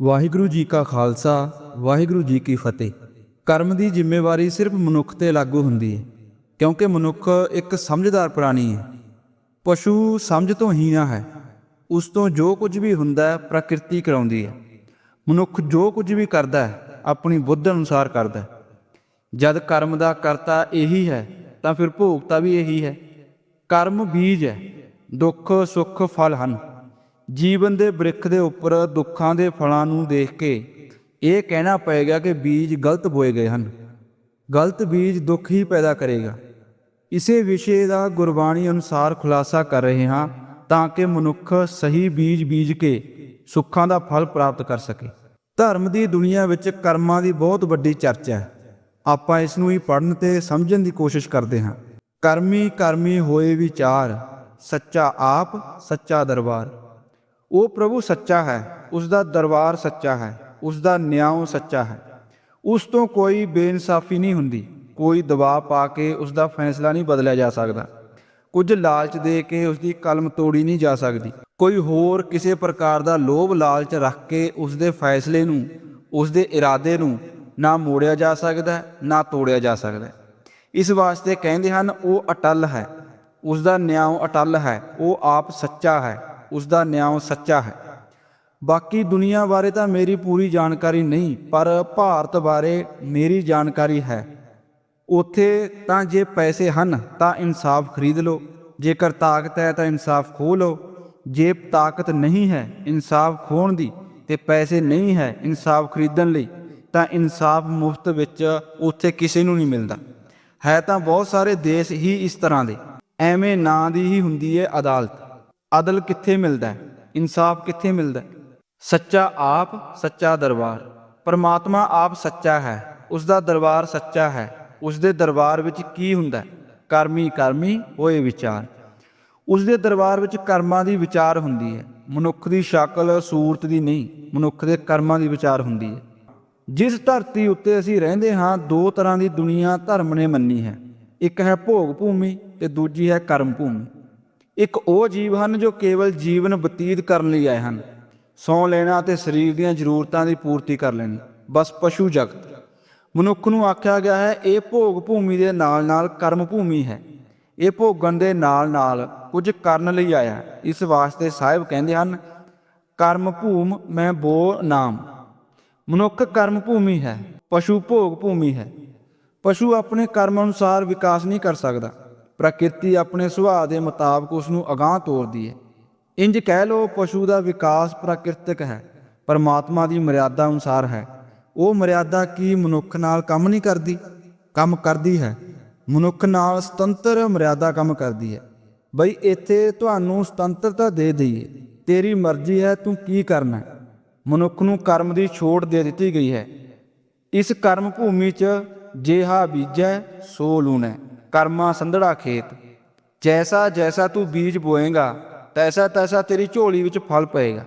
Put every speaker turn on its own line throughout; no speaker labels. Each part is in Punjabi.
ਵਾਹਿਗੁਰੂ ਜੀ ਕਾ ਖਾਲਸਾ, ਵਾਹਿਗੁਰੂ ਜੀ ਕੀ ਫਤਿਹ। ਕਰਮ ਦੀ ਜ਼ਿੰਮੇਵਾਰੀ ਸਿਰਫ ਮਨੁੱਖ ਤੇ ਲਾਗੂ ਹੁੰਦੀ ਹੈ, ਕਿਉਂਕਿ ਮਨੁੱਖ ਇੱਕ ਸਮਝਦਾਰ ਪ੍ਰਾਣੀ ਹੈ। ਪਸ਼ੂ ਸਮਝ ਤੋਂ ਹੀਣਾ ਹੈ, ਉਸ ਤੋਂ ਜੋ ਕੁਝ ਵੀ ਹੁੰਦਾ ਹੈ, ਪ੍ਰਕਿਰਤੀ ਕਰਾਉਂਦੀ ਹੈ। ਮਨੁੱਖ ਜੋ ਕੁਝ ਵੀ ਕਰਦਾ ਹੈ, ਆਪਣੀ ਬੁੱਧ ਅਨੁਸਾਰ ਕਰਦਾ ਹੈ। ਜਦ ਕਰਮ ਦਾ ਕਰਤਾ ਇਹੀ ਹੈ, ਤਾਂ ਫਿਰ ਭੋਗਤਾ ਵੀ ਇਹੀ ਹੈ। ਕਰਮ ਬੀਜ ਹੈ, ਦੁੱਖ, ਸੁੱਖ, ਫਲ ਹਨ। ਜੀਵਨ ਦੇ ਬ੍ਰਿਖ ਦੇ ਉੱਪਰ ਦੁੱਖਾਂ ਦੇ ਫਲਾਂ ਨੂੰ ਦੇਖ ਕੇ ਇਹ ਕਹਿਣਾ ਪਏਗਾ ਕਿ ਬੀਜ ਗਲਤ ਬੋਏ ਗਏ ਹਨ। ਗਲਤ ਬੀਜ ਦੁੱਖ ਹੀ ਪੈਦਾ ਕਰੇਗਾ। ਇਸੇ ਵਿਸ਼ੇ ਦਾ ਗੁਰਬਾਣੀ ਅਨੁਸਾਰ ਖੁਲਾਸਾ ਕਰ ਰਹੇ ਹਾਂ ਤਾਂ ਕਿ ਮਨੁੱਖ ਸਹੀ ਬੀਜ ਬੀਜ ਕੇ ਸੁੱਖਾਂ ਦਾ ਫਲ ਪ੍ਰਾਪਤ ਕਰ ਸਕੇ। ਧਰਮ ਦੀ ਦੁਨੀਆ ਵਿੱਚ ਕਰਮਾਂ ਦੀ ਬਹੁਤ ਵੱਡੀ ਚਰਚਾ ਹੈ। ਆਪਾਂ ਇਸ ਨੂੰ ਹੀ ਪੜਨ ਤੇ ਸਮਝਣ ਦੀ ਕੋਸ਼ਿਸ਼ ਕਰਦੇ ਹਾਂ। ਕਰਮੀ ਕਰਮੀ ਹੋਏ ਵਿਚਾਰ, ਸੱਚਾ ਆਪ, ਸੱਚਾ ਦਰਬਾਰ। ਉਹ ਪ੍ਰਭੂ ਸੱਚਾ ਹੈ ਉਸ ਦਾ ਦਰਬਾਰ ਸੱਚਾ ਹੈ ਉਸ ਦਾ ਨਿਆਂ ਸੱਚਾ ਹੈ। ਉਸ ਤੋਂ ਕੋਈ ਬੇਇਨਸਾਫੀ ਨਹੀਂ ਹੁੰਦੀ, ਕੋਈ ਦਬਾਅ ਪਾ ਕੇ ਉਸ ਦਾ ਫੈਸਲਾ ਨਹੀਂ ਬਦਲਿਆ ਜਾ ਸਕਦਾ। ਕੁਝ ਲਾਲਚ ਦੇ ਕੇ ਉਸ ਦੀ ਕਲਮ ਤੋੜੀ ਨਹੀਂ ਜਾ ਸਕਦੀ। ਕੋਈ ਹੋਰ ਕਿਸੇ ਪ੍ਰਕਾਰ ਦਾ ਲੋਭ ਲਾਲਚ ਰੱਖ ਕੇ ਉਸ ਦੇ ਫੈਸਲੇ ਨੂੰ ਉਸ ਦੇ ਇਰਾਦੇ ਨੂੰ ਨਾ ਮੋੜਿਆ ਜਾ ਸਕਦਾ, ਨਾ ਤੋੜਿਆ ਜਾ ਸਕਦਾ। ਇਸ ਵਾਸਤੇ ਕਹਿੰਦੇ ਹਨ, ਉਹ ਅਟਲ ਹੈ ਉਸ ਦਾ ਨਿਆਂ ਅਟਲ ਹੈ, ਉਹ ਆਪ ਸੱਚਾ ਹੈ। ਉਸ ਦਾ ਨਿਆਂ ਸੱਚਾ ਹੈ। ਬਾਕੀ ਦੁਨੀਆ ਬਾਰੇ ਤਾਂ ਮੇਰੀ ਪੂਰੀ ਜਾਣਕਾਰੀ ਨਹੀਂ, ਪਰ ਭਾਰਤ ਬਾਰੇ ਮੇਰੀ ਜਾਣਕਾਰੀ ਹੈ। ਉੱਥੇ ਤਾਂ ਜੇ ਪੈਸੇ ਹਨ, ਤਾਂ ਇਨਸਾਫ ਖਰੀਦ ਲਓ। ਜੇਕਰ ਤਾਕਤ ਹੈ, ਤਾਂ ਇਨਸਾਫ ਖੋਹ ਲਓ। ਜੇ ਤਾਕਤ ਨਹੀਂ ਹੈ, ਇਨਸਾਫ ਖੋਣ ਦੀ, ਤੇ ਪੈਸੇ ਨਹੀਂ ਹੈ, ਇਨਸਾਫ ਖਰੀਦਣ ਲਈ, ਤਾਂ ਇਨਸਾਫ ਮੁਫਤ ਵਿੱਚ ਉੱਥੇ ਕਿਸੇ ਨੂੰ ਨਹੀਂ ਮਿਲਦਾ। ਹੈ ਤਾਂ ਬਹੁਤ ਸਾਰੇ ਦੇਸ਼ ਹੀ ਇਸ ਤਰ੍ਹਾਂ ਦੇ। ਐਵੇਂ ਨਾਂ ਦੀ ਹੀ ਹੁੰਦੀ ਹੈ ਅਦਾਲਤ। ਅਦਲ ਕਿੱਥੇ ਮਿਲਦਾ ਹੈ? ਇਨਸਾਫ ਕਿੱਥੇ ਮਿਲਦਾ ਹੈ? ਸੱਚਾ ਆਪ, ਸੱਚਾ ਦਰਬਾਰ। ਪਰਮਾਤਮਾ ਆਪ ਸੱਚਾ ਹੈ। ਉਸ ਦਾ ਦਰਬਾਰ ਸੱਚਾ ਹੈ। ਉਸ ਦੇ ਦਰਬਾਰ ਵਿੱਚ ਕੀ ਹੁੰਦਾ ਹੈ? ਕਰਮੀ ਕਰਮੀ ਹੋਏ ਵਿਚਾਰ। ਉਸ ਦੇ ਦਰਬਾਰ ਵਿੱਚ ਕਰਮਾਂ ਦੀ ਵਿਚਾਰ ਹੁੰਦੀ ਹੈ। ਮਨੁੱਖ ਦੀ ਸ਼ਕਲ, ਸੂਰਤ ਦੀ ਨਹੀਂ, ਮਨੁੱਖ ਦੇ ਕਰਮਾਂ ਦੀ ਵਿਚਾਰ ਹੁੰਦੀ ਹੈ। ਜਿਸ ਧਰਤੀ ਉੱਤੇ ਅਸੀਂ ਰਹਿੰਦੇ ਹਾਂ, ਦੋ ਤਰ੍ਹਾਂ ਦੀ ਦੁਨੀਆ ਧਰਮ ਨੇ ਮੰਨੀ ਹੈ। ਇੱਕ ਹੈ ਭੋਗ ਭੂਮੀ ਤੇ ਦੂਜੀ ਹੈ ਕਰਮ ਭੂਮੀ। ਇੱਕ ਉਹ ਜੀਵ ਹਨ ਜੋ ਕੇਵਲ ਜੀਵਨ ਬਤੀਤ ਕਰਨ ਲਈ ਆਏ ਹਨ। ਸੌਂ ਲੈਣਾ ਤੇ ਸਰੀਰ ਦੀਆਂ ਜ਼ਰੂਰਤਾਂ ਦੀ ਪੂਰਤੀ ਕਰ ਲੈਣੀ। ਬਸ ਪਸ਼ੂ ਜਗਤ। ਮਨੁੱਖ ਨੂੰ ਆਖਿਆ ਗਿਆ ਹੈ, ਇਹ ਭੋਗ ਭੂਮੀ ਦੇ ਨਾਲ-ਨਾਲ ਕਰਮ ਭੂਮੀ ਹੈ। ਇਹ ਭੋਗਣ ਦੇ ਨਾਲ-ਨਾਲ ਕੁਝ ਕਰਨ ਲਈ ਆਇਆ ਇਸ ਵਾਸਤੇ ਸਾਹਿਬ ਕਹਿੰਦੇ ਹਨ, ਕਰਮ ਭੂਮ ਮੈਂ ਬੋ ਨਾਮ। ਮਨੁੱਖ ਕਰਮ ਭੂਮੀ ਹੈ, ਪਸ਼ੂ ਭੋਗ ਭੂਮੀ ਹੈ। ਪਸ਼ੂ ਆਪਣੇ ਕਰਮ ਅਨੁਸਾਰ ਵਿਕਾਸ ਨਹੀਂ ਕਰ ਸਕਦਾ। ਪ੍ਰਕਿਰਤੀ ਆਪਣੇ ਸੁਭਾਅ ਦੇ ਮੁਤਾਬਕ ਉਸ ਨੂੰ ਅਗਾਹ ਤੋਰਦੀ ਹੈ ਇੰਜ ਕਹਿ ਲੋ ਪਸ਼ੂ ਦਾ ਵਿਕਾਸ ਪ੍ਰਾਕਿਰਤਿਕ ਹੈ, ਪਰਮਾਤਮਾ ਦੀ ਮਰਿਆਦਾ ਅਨੁਸਾਰ ਹੈ। ਉਹ ਮਰਿਆਦਾ ਕੀ ਮਨੁੱਖ ਨਾਲ ਕੰਮ ਨਹੀਂ ਕਰਦੀ? ਕੰਮ ਕਰਦੀ ਹੈ। ਮਨੁੱਖ ਨਾਲ ਸੁਤੰਤਰ ਮਰਿਆਦਾ ਕੰਮ ਕਰਦੀ ਹੈ। ਬਈ ਇੱਥੇ ਤੁਹਾਨੂੰ ਸੁਤੰਤਰਤਾ ਦੇ ਦਈਏ, ਤੇਰੀ ਮਰਜ਼ੀ ਹੈ, ਤੂੰ ਕੀ ਕਰਨਾ ਮਨੁੱਖ ਨੂੰ ਕਰਮ ਦੀ ਛੋਟ ਦੇ ਦਿੱਤੀ ਗਈ ਹੈ। ਇਸ ਕਰਮ ਭੂਮੀ 'ਚ ਜੇਹਾ ਬੀਜੈ, ਸੋ ਲੂਣੈ। ਕਰਮਾ ਸੰਧੜਾ ਖੇਤ। ਜੈਸਾ ਜੈਸਾ ਤੂੰ ਬੀਜ ਬੋਏਗਾ, ਤੈਸਾ ਤੈਸਾ ਤੇਰੀ ਝੋਲੀ ਵਿੱਚ ਫਲ ਪਏਗਾ।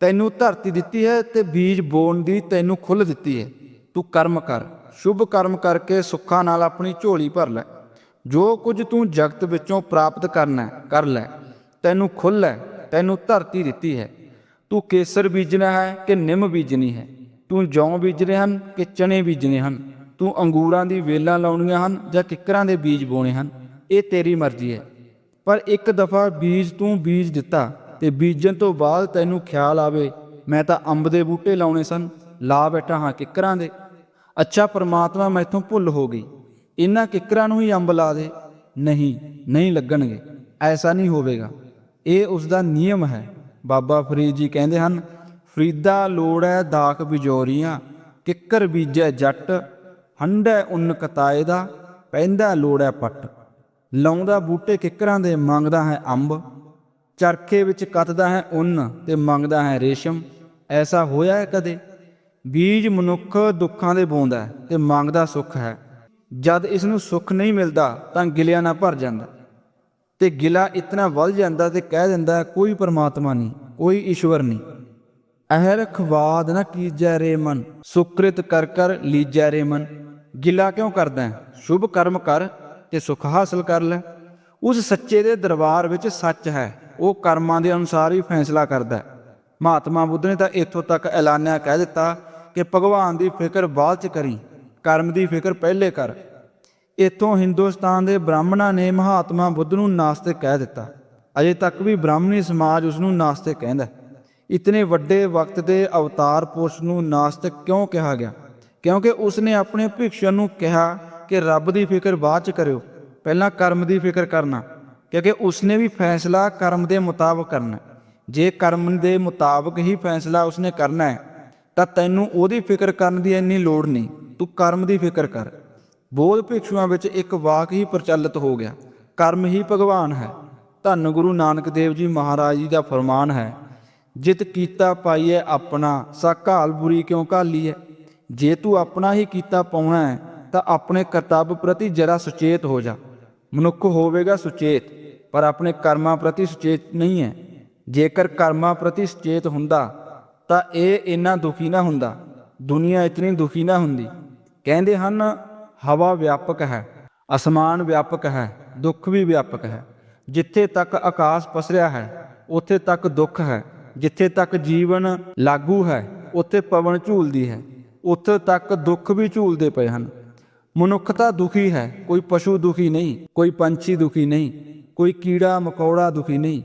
ਤੈਨੂੰ ਧਰਤੀ ਦਿੱਤੀ ਹੈ ਤੇ ਬੀਜ ਬੋਣ ਦੀ ਤੈਨੂੰ ਖੁੱਲ੍ਹ ਦਿੱਤੀ ਹੈ। ਤੂੰ ਕਰਮ ਕਰ, ਸ਼ੁਭ ਕਰਮ ਕਰਕੇ ਸੁੱਖਾਂ ਨਾਲ ਆਪਣੀ ਝੋਲੀ ਭਰ ਲੈ। ਜੋ ਕੁਝ ਤੂੰ ਜਗਤ ਵਿੱਚੋਂ ਪ੍ਰਾਪਤ ਕਰਨਾ ਕਰ ਲੈ। ਤੈਨੂੰ ਖੁੱਲ੍ਹ ਹੈ, ਤੈਨੂੰ ਧਰਤੀ ਦਿੱਤੀ ਹੈ। ਤੂੰ ਕੇਸਰ ਬੀਜਣਾ ਹੈ ਕਿ ਨਿੰਮ ਬੀਜਣੀ ਹੈ? ਤੂੰ ਜੌਂ ਬੀਜਣੇ ਹਨ ਕਿ ਚਣੇ ਬੀਜਣੇ ਹਨ? ਤੂੰ ਅੰਗੂਰਾਂ ਦੀ ਵੇਲਾਂ ਲਾਉਣੀਆਂ ਹਨ ਜਾਂ ਕਿੱਕਰਾਂ ਦੇ ਬੀਜ ਬੋਣੇ ਹਨ, ਇਹ ਤੇਰੀ ਮਰਜ਼ੀ ਹੈ। ਪਰ ਇੱਕ ਦਫਾ ਬੀਜ ਤੂੰ ਬੀਜ ਦਿੱਤਾ ਤੇ ਬੀਜਣ ਤੋਂ ਬਾਅਦ ਤੈਨੂੰ ਖਿਆਲ ਆਵੇ, ਮੈਂ ਤਾਂ ਅੰਬ ਦੇ ਬੂਟੇ ਲਾਉਣੇ ਸਨ, ਲਾ ਬੈਠਾ ਹਾਂ ਕਿੱਕਰਾਂ ਦੇ। ਅੱਛਾ, ਪ੍ਰਮਾਤਮਾ ਮੈਥੋਂ ਭੁੱਲ ਹੋ ਗਈ। ਇਹਨਾਂ ਕਿੱਕਰਾਂ ਨੂੰ ਹੀ ਅੰਬ ਲਾ ਦੇ। ਨਹੀਂ ਨਹੀਂ ਲੱਗਣਗੇ, ਐਸਾ ਨਹੀਂ ਹੋਵੇਗਾ। ਇਹ ਉਸ ਦਾ ਨਿਯਮ ਹੈ। ਬਾਬਾ ਫਰੀਦ ਜੀ ਕਹਿੰਦੇ ਹਨ, ਫਰੀਦਾ ਲੋੜ ਹੈ ਦਾਖ ਬਿਜੋਰੀਆਂ, ਕਿੱਕਰ ਬੀਜੈ ਜੱਟ ਹੰਡੈ ਉਨ ਕਤਾਏ ਦਾ, ਪੈਂਦਾ ਲੋੜੈ ਪੱਟ। ਲਾਉਂਦਾ ਬੂਟੇ ਕਿੱਕਰਾਂ ਦੇ, ਮੰਗਦਾ ਹੈ ਅੰਬ। ਚਰਖੇ ਵਿੱਚ ਕੱਤਦਾ ਹੈ ਉੱਨ ਤੇ ਮੰਗਦਾ ਹੈ ਰੇਸ਼ਮ। ਐਸਾ ਹੋਇਆ ਹੈ ਕਦੇ? ਬੀਜ ਮਨੁੱਖ ਦੁੱਖਾਂ ਦੇ ਬੋਂਦਾ ਹੈ ਤੇ ਮੰਗਦਾ ਸੁੱਖ ਹੈ। ਜਦ ਇਸ ਨੂੰ ਸੁੱਖ ਨਹੀਂ ਮਿਲਦਾ, ਤਾਂ ਗਿਲਿਆਂ ਨਾ ਭਰ ਜਾਂਦਾ। ਤੇ ਗਿਲਾ ਇਤਨਾ ਵੱਧ ਜਾਂਦਾ ਤੇ ਕਹਿ ਦਿੰਦਾ, ਕੋਈ ਪਰਮਾਤਮਾ ਨਹੀਂ, ਕੋਈ ਈਸ਼ਵਰ ਨਹੀਂ। ਅਹਿਰਖਵਾਦ ਨਾ ਕੀਜੈ ਰੇ ਮਨ, ਸੁਕ੍ਰਿਤ ਕਰ ਕਰ ਲੀਜੈ ਰੇ ਮਨ। ਗਿਲਾ ਕਿਉਂ ਕਰਦਾ ਸ਼ੁਭ ਕਰਮ ਕਰ ਤੇ ਸੁਖ ਹਾਸਲ ਕਰ ਲੈ। ਉਸ ਸੱਚੇ ਦੇ ਦਰਬਾਰ ਵਿੱਚ ਸੱਚ ਹੈ। ਉਹ ਕਰਮਾਂ ਦੇ ਅਨੁਸਾਰ ਹੀ ਫੈਸਲਾ ਕਰਦਾ ਹੈ। ਮਹਾਤਮਾ ਬੁੱਧ ਨੇ ਤਾਂ ਇੱਥੋਂ ਤੱਕ ਐਲਾਨਿਆ, ਕਹਿ ਦਿੱਤਾ ਕਿ ਭਗਵਾਨ ਦੀ ਫਿਕਰ ਬਾਅਦ ਚ ਕਰੀ, ਕਰਮ ਦੀ ਫਿਕਰ ਪਹਿਲੇ ਕਰ। ਇੱਥੋਂ ਹਿੰਦੁਸਤਾਨ ਦੇ ਬ੍ਰਾਹਮਣਾਂ ਨੇ ਮਹਾਤਮਾ ਬੁੱਧ ਨੂੰ ਨਾਸਤਿਕ ਕਹਿ ਦਿੱਤਾ। ਅਜੇ ਤੱਕ ਵੀ ਬ੍ਰਾਹਮਣੀ ਸਮਾਜ ਉਸ ਨੂੰ ਨਾਸਤਿਕ ਕਹਿੰਦਾ ਇਤਨੇ ਵੱਡੇ ਵਕਤ ਦੇ ਅਵਤਾਰ ਪੁਰਸ਼ ਨੂੰ ਨਾਸਤਿਕ ਕਿਉਂ ਕਿਹਾ ਗਿਆ? ਕਿਉਂਕਿ ਉਸਨੇ ਆਪਣੇ ਭਿਕਸ਼ੂ ਨੂੰ ਕਿਹਾ ਕਿ ਰੱਬ ਦੀ ਫਿਕਰ ਬਾਅਦ ਚ ਕਰਿਓ, ਪਹਿਲਾਂ ਕਰਮ ਦੀ ਫਿਕਰ ਕਰਨਾ, ਕਿਉਂਕਿ ਉਸਨੇ ਵੀ ਫੈਸਲਾ ਕਰਮ ਦੇ ਮੁਤਾਬਕ ਕਰਨਾ ਜੇ ਕਰਮ ਦੇ ਮੁਤਾਬਕ ਹੀ ਫੈਸਲਾ ਉਸਨੇ ਕਰਨਾ ਹੈ, ਤਾਂ ਤੈਨੂੰ ਉਹਦੀ ਫਿਕਰ ਕਰਨ ਦੀ ਇੰਨੀ ਲੋੜ ਨਹੀਂ, ਤੂੰ ਕਰਮ ਦੀ ਫਿਕਰ ਕਰ। ਬੋਧ ਭਿਕਸ਼ੂਆਂ ਵਿੱਚ ਇੱਕ ਵਾਕ ਹੀ ਪ੍ਰਚਲਿਤ ਹੋ ਗਿਆ, ਕਰਮ ਹੀ ਭਗਵਾਨ ਹੈ। ਧੰਨ ਗੁਰੂ ਨਾਨਕ ਦੇਵ ਜੀ ਮਹਾਰਾਜ ਜੀ ਦਾ ਫਰਮਾਨ ਹੈ, ਜਿਤ ਕੀਤਾ ਪਾਈਏ ਆਪਣਾ, ਸਾ ਘਾਲ ਬੁਰੀ ਕਿਉਂ ਘਾਲੀ ਹੈ ਜੇ ਤੂੰ ਆਪਣਾ ਹੀ ਕੀਤਾ ਪਾਉਣਾ ਹੈ, ਤਾਂ ਆਪਣੇ ਕਰਤੱਵ ਪ੍ਰਤੀ ਜਰਾ ਸੁਚੇਤ ਹੋ ਜਾ। ਮਨੁੱਖ ਹੋਵੇਗਾ ਸੁਚੇਤ, ਪਰ ਆਪਣੇ ਕਰਮਾਂ ਪ੍ਰਤੀ ਸੁਚੇਤ ਨਹੀਂ ਹੈ। ਜੇਕਰ ਕਰਮਾਂ ਪ੍ਰਤੀ ਸੁਚੇਤ ਹੁੰਦਾ, ਤਾਂ ਇਹ ਇੰਨਾ ਦੁਖੀ ਨਾ ਹੁੰਦਾ। ਦੁਨੀਆ ਇਤਨੀ ਦੁਖੀ ਨਾ ਹੁੰਦੀ। ਕਹਿੰਦੇ ਹਨ, ਹਵਾ ਵਿਆਪਕ ਹੈ, ਅਸਮਾਨ ਵਿਆਪਕ ਹੈ, ਦੁੱਖ ਵੀ ਵਿਆਪਕ ਹੈ। ਜਿੱਥੇ ਤੱਕ ਆਕਾਸ਼ ਪਸਰਿਆ ਹੈ, ਉੱਥੇ ਤੱਕ ਦੁੱਖ ਹੈ। ਜਿੱਥੇ ਤੱਕ ਜੀਵਨ ਲਾਗੂ ਹੈ, ਉੱਥੇ ਪਵਨ ਝੂਲਦੀ ਹੈ। ਉੱਥੇ ਤੱਕ ਦੁੱਖ ਵੀ ਝੂਲਦੇ ਪਏ ਹਨ। ਮਨੁੱਖਤਾ ਦੁਖੀ ਹੈ, ਕੋਈ ਪਸ਼ੂ ਦੁਖੀ ਨਹੀਂ, ਕੋਈ ਪੰਛੀ ਦੁਖੀ ਨਹੀਂ, ਕੋਈ ਕੀੜਾ ਮਕੌੜਾ ਦੁਖੀ ਨਹੀਂ।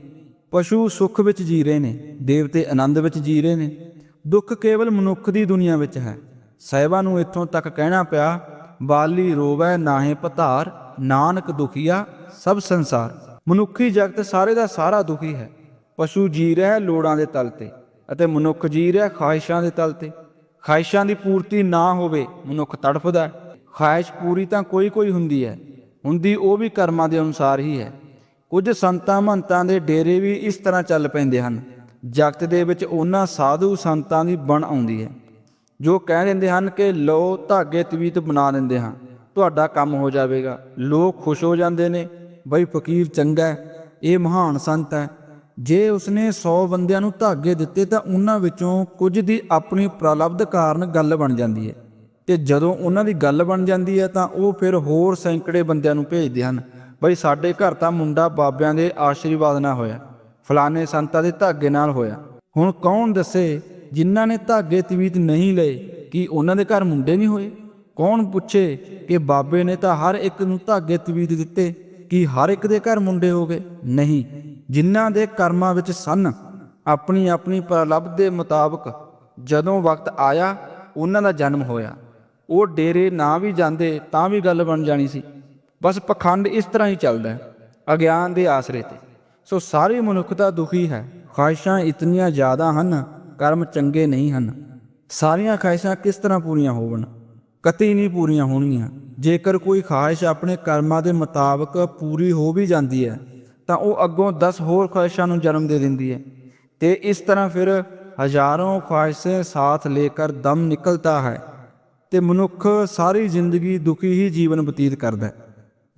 ਪਸ਼ੂ ਸੁੱਖ ਵਿੱਚ ਜੀ ਰਹੇ ਨੇ, ਦੇਵਤੇ ਆਨੰਦ ਵਿੱਚ ਜੀ ਰਹੇ ਨੇ। ਦੁੱਖ ਕੇਵਲ ਮਨੁੱਖ ਦੀ ਦੁਨੀਆ ਵਿੱਚ ਹੈ। ਸਾਹਿਬਾਂ ਨੂੰ ਇੱਥੋਂ ਤੱਕ ਕਹਿਣਾ ਪਿਆ ਬਾਲੀ ਰੋਵੈ ਨਾਹੇ ਪਤਾਰ ਨਾਨਕ ਦੁਖੀਆ ਸਭ ਸੰਸਾਰ। ਮਨੁੱਖੀ ਜਗਤ ਸਾਰੇ ਦਾ ਸਾਰਾ ਦੁਖੀ ਹੈ। ਪਸ਼ੂ ਜੀ ਰਿਹਾ ਲੋੜਾਂ ਦੇ ਤਲ ਤੇ ਅਤੇ ਮਨੁੱਖ ਜੀ ਰਿਹਾ ਖਾਹਿਸ਼ਾਂ ਦੇ ਤਲ ਤੇ। ਖਾਹਿਸ਼ਾਂ ਦੀ ਪੂਰਤੀ ਨਾ ਹੋਵੇ, ਮਨੁੱਖ ਤੜਫਦਾ ਹੈ। ਖਾਹਿਸ਼ ਪੂਰੀ ਤਾਂ ਕੋਈ ਕੋਈ ਹੁੰਦੀ ਹੈ। ਹੁੰਦੀ ਉਹ ਵੀ ਕਰਮਾਂ ਦੇ ਅਨੁਸਾਰ ਹੀ ਹੈ। ਕੁਝ ਸੰਤਾਂ ਮਹੰਤਾਂ ਦੇ ਡੇਰੇ ਵੀ ਇਸ ਤਰ੍ਹਾਂ ਚੱਲ ਪੈਂਦੇ ਹਨ। ਜਗਤ ਦੇ ਵਿੱਚ ਉਹਨਾਂ ਸਾਧੂ ਸੰਤਾਂ ਦੀ ਬਣ ਆਉਂਦੀ ਹੈ। ਜੋ ਕਹਿ ਦਿੰਦੇ ਹਨ ਕਿ ਲੋ ਧਾਗੇ ਤਵੀਤ ਬਣਾ ਦਿੰਦੇ ਹਾਂ। ਤੁਹਾਡਾ ਕੰਮ ਹੋ ਜਾਵੇਗਾ। ਲੋਕ ਖੁਸ਼ ਹੋ ਜਾਂਦੇ ਨੇ। ਬਈ, ਫਕੀਰ ਚੰਗਾ ਇਹ ਮਹਾਨ ਸੰਤ ਹੈ। ਜੇ ਉਸਨੇ 100 ਬੰਦਿਆਂ ਨੂੰ ਧਾਗੇ ਦਿੱਤੇ ਤਾਂ ਉਹਨਾਂ ਵਿੱਚੋਂ ਕੁਝ ਦੀ ਆਪਣੀ ਪ੍ਰਲਬਧ ਕਾਰਨ ਗੱਲ ਬਣ ਜਾਂਦੀ ਹੈ। ਤੇ ਜਦੋਂ ਉਹਨਾਂ ਦੀ ਗੱਲ ਬਣ ਜਾਂਦੀ ਹੈ ਤਾਂ ਉਹ ਫਿਰ ਹੋਰ ਸੈਂਕੜੇ ਬੰਦਿਆਂ ਨੂੰ ਭੇਜਦੇ ਹਨ। ਬਈ ਸਾਡੇ ਘਰ ਤਾਂ ਮੁੰਡਾ ਬਾਬਿਆਂ ਦੇ ਆਸ਼ੀਰਵਾਦ ਨਾਲ ਹੋਇਆ, ਫਲਾਣੇ ਸੰਤਾਂ ਦੇ ਧਾਗੇ ਨਾਲ ਹੋਇਆ। ਹੁਣ ਕੌਣ ਦੱਸੇ ਜਿਨ੍ਹਾਂ ਨੇ ਧਾਗੇ ਤਵੀਤ ਨਹੀਂ ਲਏ ਕਿ ਉਹਨਾਂ ਦੇ ਘਰ ਮੁੰਡੇ ਨਹੀਂ ਹੋਏ? ਕੌਣ ਪੁੱਛੇ ਕਿ ਬਾਬੇ ਨੇ ਤਾਂ ਹਰ ਇੱਕ ਨੂੰ ਧਾਗੇ ਤਵੀਤ ਦਿੱਤੇ ਕਿ ਹਰ ਇੱਕ ਦੇ ਘਰ ਮੁੰਡੇ ਹੋ ਗਏ? ਨਹੀਂ। ਜਿਨ੍ਹਾਂ ਦੇ ਕਰਮਾਂ ਵਿੱਚ ਸਨ ਆਪਣੀ ਆਪਣੀ ਪ੍ਰਲਬ ਦੇ ਮੁਤਾਬਕ ਜਦੋਂ ਵਕਤ ਆਇਆ, ਉਹਨਾਂ ਦਾ ਜਨਮ ਹੋਇਆ। ਉਹ ਡੇਰੇ ਨਾ ਵੀ ਜਾਂਦੇ ਤਾਂ ਵੀ ਗੱਲ ਬਣ ਜਾਣੀ ਸੀ। ਬਸ ਪਖੰਡ ਇਸ ਤਰ੍ਹਾਂ ਹੀ ਚੱਲਦਾ ਹੈ, ਅਗਿਆਨ ਦੇ ਆਸਰੇ ਤੇ। ਸੋ ਸਾਰੀ ਮਨੁੱਖਤਾ ਦੁਖੀ ਹੈ। ਖਾਹਿਸ਼ਾਂ ਇਤਨੀਆਂ ਜ਼ਿਆਦਾ ਹਨ, ਕਰਮ ਚੰਗੇ ਨਹੀਂ ਹਨ। ਸਾਰੀਆਂ ਖਾਹਿਸ਼ਾਂ ਕਿਸ ਤਰ੍ਹਾਂ ਪੂਰੀਆਂ ਹੋਵਣ? ਕਤੀ ਨਹੀਂ ਪੂਰੀਆਂ ਹੋਣਗੀਆਂ। ਜੇਕਰ ਕੋਈ ਖਾਹਿਸ਼ ਆਪਣੇ ਕਰਮਾਂ ਦੇ ਮੁਤਾਬਕ ਪੂਰੀ ਹੋ ਵੀ ਜਾਂਦੀ ਹੈ ਤਾਂ ਉਹ ਅੱਗੋਂ 10 ਹੋਰ ਖਾਹਿਸ਼ਾਂ ਨੂੰ ਜਨਮ ਦੇ ਦਿੰਦੀ ਹੈ। ਤੇ ਇਸ ਤਰ੍ਹਾਂ ਫਿਰ ਹਜ਼ਾरों ਖਾਹਿਸ਼ੇ ਸਾਥ ਲੈ ਕਰ ਦਮ ਨਿਕਲਤਾ ਹੈ ਤੇ ਮਨੁੱਖ ਸਾਰੀ ਜ਼ਿੰਦਗੀ ਦੁਖੀ ਹੀ ਜੀਵਨ ਬਤੀਤ ਕਰਦਾ ਹੈ।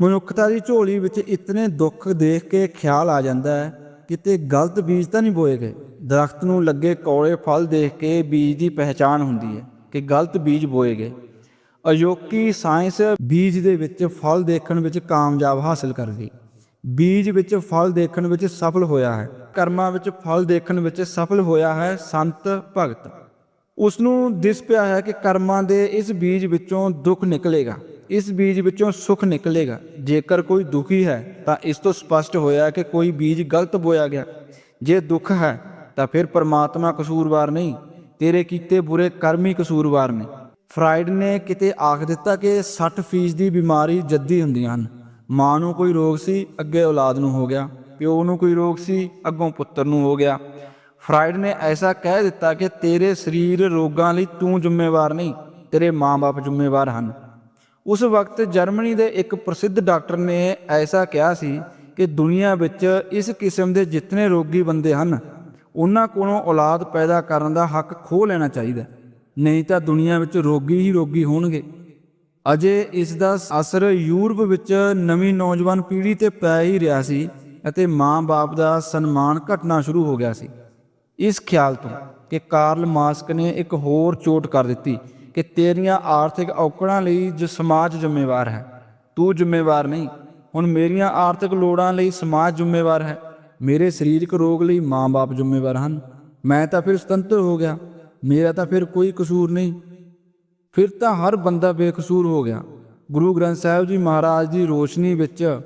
ਮਨੁੱਖਤਾ ਦੀ ਝੋਲੀ ਵਿੱਚ ਇਤਨੇ ਦੁੱਖ ਦੇਖ ਕੇ ਖਿਆਲ ਆ ਜਾਂਦਾ ਹੈ, ਕਿਤੇ ਗਲਤ ਬੀਜ ਤਾਂ ਨਹੀਂ ਬੋਏ ਗਏ ਦਰਖਤ ਨੂੰ ਲੱਗੇ ਕੌੜੇ ਫਲ ਦੇਖ ਕੇ ਬੀਜ ਦੀ ਪਹਿਚਾਣ ਹੁੰਦੀ ਹੈ ਕਿ ਗਲਤ ਬੀਜ ਬੋਏ ਗਏ ਅਯੋਕੀ ਸਾਇੰਸ ਬੀਜ ਦੇ ਵਿੱਚ ਫਲ ਦੇਖਣ ਵਿੱਚ ਕਾਮਯਾਬ ਹਾਸਲ ਕਰ ਗਈ ਬੀਜ ਵਿੱਚ ਫਲ ਦੇਖਣ ਵਿੱਚ ਸਫਲ ਹੋਇਆ ਹੈ। ਕਰਮਾਂ ਵਿੱਚ ਫਲ ਦੇਖਣ ਵਿੱਚ ਸਫਲ ਹੋਇਆ ਹੈ ਸੰਤ ਭਗਤ। ਉਸ ਨੂੰ ਦਿਸ ਪਿਆ ਹੈ ਕਿ ਕਰਮਾਂ ਦੇ ਇਸ ਬੀਜ ਵਿੱਚੋਂ ਦੁੱਖ ਨਿਕਲੇਗਾ। ਇਸ ਬੀਜ ਵਿੱਚੋਂ ਸੁੱਖ ਨਿਕਲੇਗਾ। ਜੇਕਰ ਕੋਈ ਦੁਖੀ ਹੈ, ਤਾਂ ਇਸ ਤੋਂ ਸਪਸ਼ਟ ਹੋਇਆ ਕਿ ਕੋਈ ਬੀਜ ਗਲਤ ਬੋਇਆ ਗਿਆ। ਜੇ ਦੁੱਖ ਹੈ, ਤਾਂ ਫਿਰ ਪਰਮਾਤਮਾ ਕਸੂਰਵਾਰ ਨਹੀਂ। ਤੇਰੇ ਕੀਤੇ ਬੁਰੇ ਕਰਮ ਹੀ ਕਸੂਰਵਾਰ ਨੇ। ਫਰਾਇਡ ਨੇ ਕਿਤੇ ਆਖ ਦਿੱਤਾ ਕਿ 60% ਦੀ ਬਿਮਾਰੀ ਜੱਦੀ ਹੁੰਦੀਆਂ ਹਨ। ਮਾਂ ਨੂੰ ਕੋਈ ਰੋਗ ਸੀ, ਅੱਗੇ ਔਲਾਦ ਨੂੰ ਹੋ ਗਿਆ। ਪਿਓ ਨੂੰ ਕੋਈ ਰੋਗ ਸੀ, ਅੱਗੋਂ ਪੁੱਤਰ ਨੂੰ ਹੋ ਗਿਆ। ਫਰਾਇਡ ਨੇ ਐਸਾ ਕਹਿ ਦਿੱਤਾ ਕਿ ਤੇਰੇ ਸਰੀਰ ਰੋਗਾਂ ਲਈ ਤੂੰ ਜ਼ਿੰਮੇਵਾਰ ਨਹੀਂ, ਤੇਰੇ ਮਾਂ-ਬਾਪ ਜ਼ਿੰਮੇਵਾਰ ਹਨ। ਉਸ ਵਕਤ ਜਰਮਨੀ ਦੇ ਇੱਕ ਪ੍ਰਸਿੱਧ ਡਾਕਟਰ ਨੇ ਐਸਾ ਕਿਹਾ ਸੀ ਕਿ ਦੁਨੀਆ ਵਿੱਚ ਇਸ ਕਿਸਮ ਦੇ ਜਿੰਨੇ ਰੋਗੀ ਬੰਦੇ ਹਨ, ਉਹਨਾਂ ਕੋਲੋਂ ਔਲਾਦ ਪੈਦਾ ਕਰਨ ਦਾ ਹੱਕ ਖੋਹ ਲੈਣਾ ਚਾਹੀਦਾ ਨਹੀਂ ਤਾਂ ਦੁਨੀਆ ਵਿੱਚ ਰੋਗੀ ਹੀ ਰੋਗੀ ਹੋਣਗੇ। ਅਜੇ ਇਸ ਦਾ ਅਸਰ ਯੂਰਪ ਵਿੱਚ ਨਵੀਂ ਨੌਜਵਾਨ ਪੀੜ੍ਹੀ ਤੇ ਪੈ ਹੀ ਰਿਹਾ ਸੀ ਅਤੇ ਮਾਂ-ਬਾਪ ਦਾ ਸਨਮਾਨ ਘਟਣਾ ਸ਼ੁਰੂ ਹੋ ਗਿਆ ਸੀ। ਇਸ ਖਿਆਲ ਤੋਂ ਕਿ ਕਾਰਲ ਮਾਸਕ ਨੇ ਇੱਕ ਹੋਰ ਚੋਟ ਕਰ ਦਿੱਤੀ ਕਿ ਤੇਰੀਆਂ ਆਰਥਿਕ ਔਕੜਾਂ ਲਈ ਜੋ, ਸਮਾਜ ਜ਼ਿੰਮੇਵਾਰ ਹੈ। ਤੂੰ ਜ਼ਿੰਮੇਵਾਰ ਨਹੀਂ, ਹੁਣ ਮੇਰੀਆਂ ਆਰਥਿਕ ਲੋੜਾਂ ਲਈ ਸਮਾਜ ਜ਼ਿੰਮੇਵਾਰ ਹੈ। ਮੇਰੇ ਸਰੀਰਕ ਰੋਗ ਲਈ ਮਾਂ-ਬਾਪ ਜ਼ਿੰਮੇਵਾਰ ਹਨ। ਮੈਂ ਤਾਂ ਫਿਰ ਸੁਤੰਤਰ ਹੋ ਗਿਆ। ਮੇਰਾ ਤਾਂ ਫਿਰ ਕੋਈ ਕਸੂਰ ਨਹੀਂ। ਫਿਰ ਤਾਂ ਹਰ ਬੰਦਾ ਬੇਕਸੂਰ ਹੋ ਗਿਆ। ਗੁਰੂ ਗ੍ਰੰਥ ਸਾਹਿਬ ਜੀ ਮਹਾਰਾਜ ਦੀ ਰੋਸ਼ਨੀ ਵਿੱਚ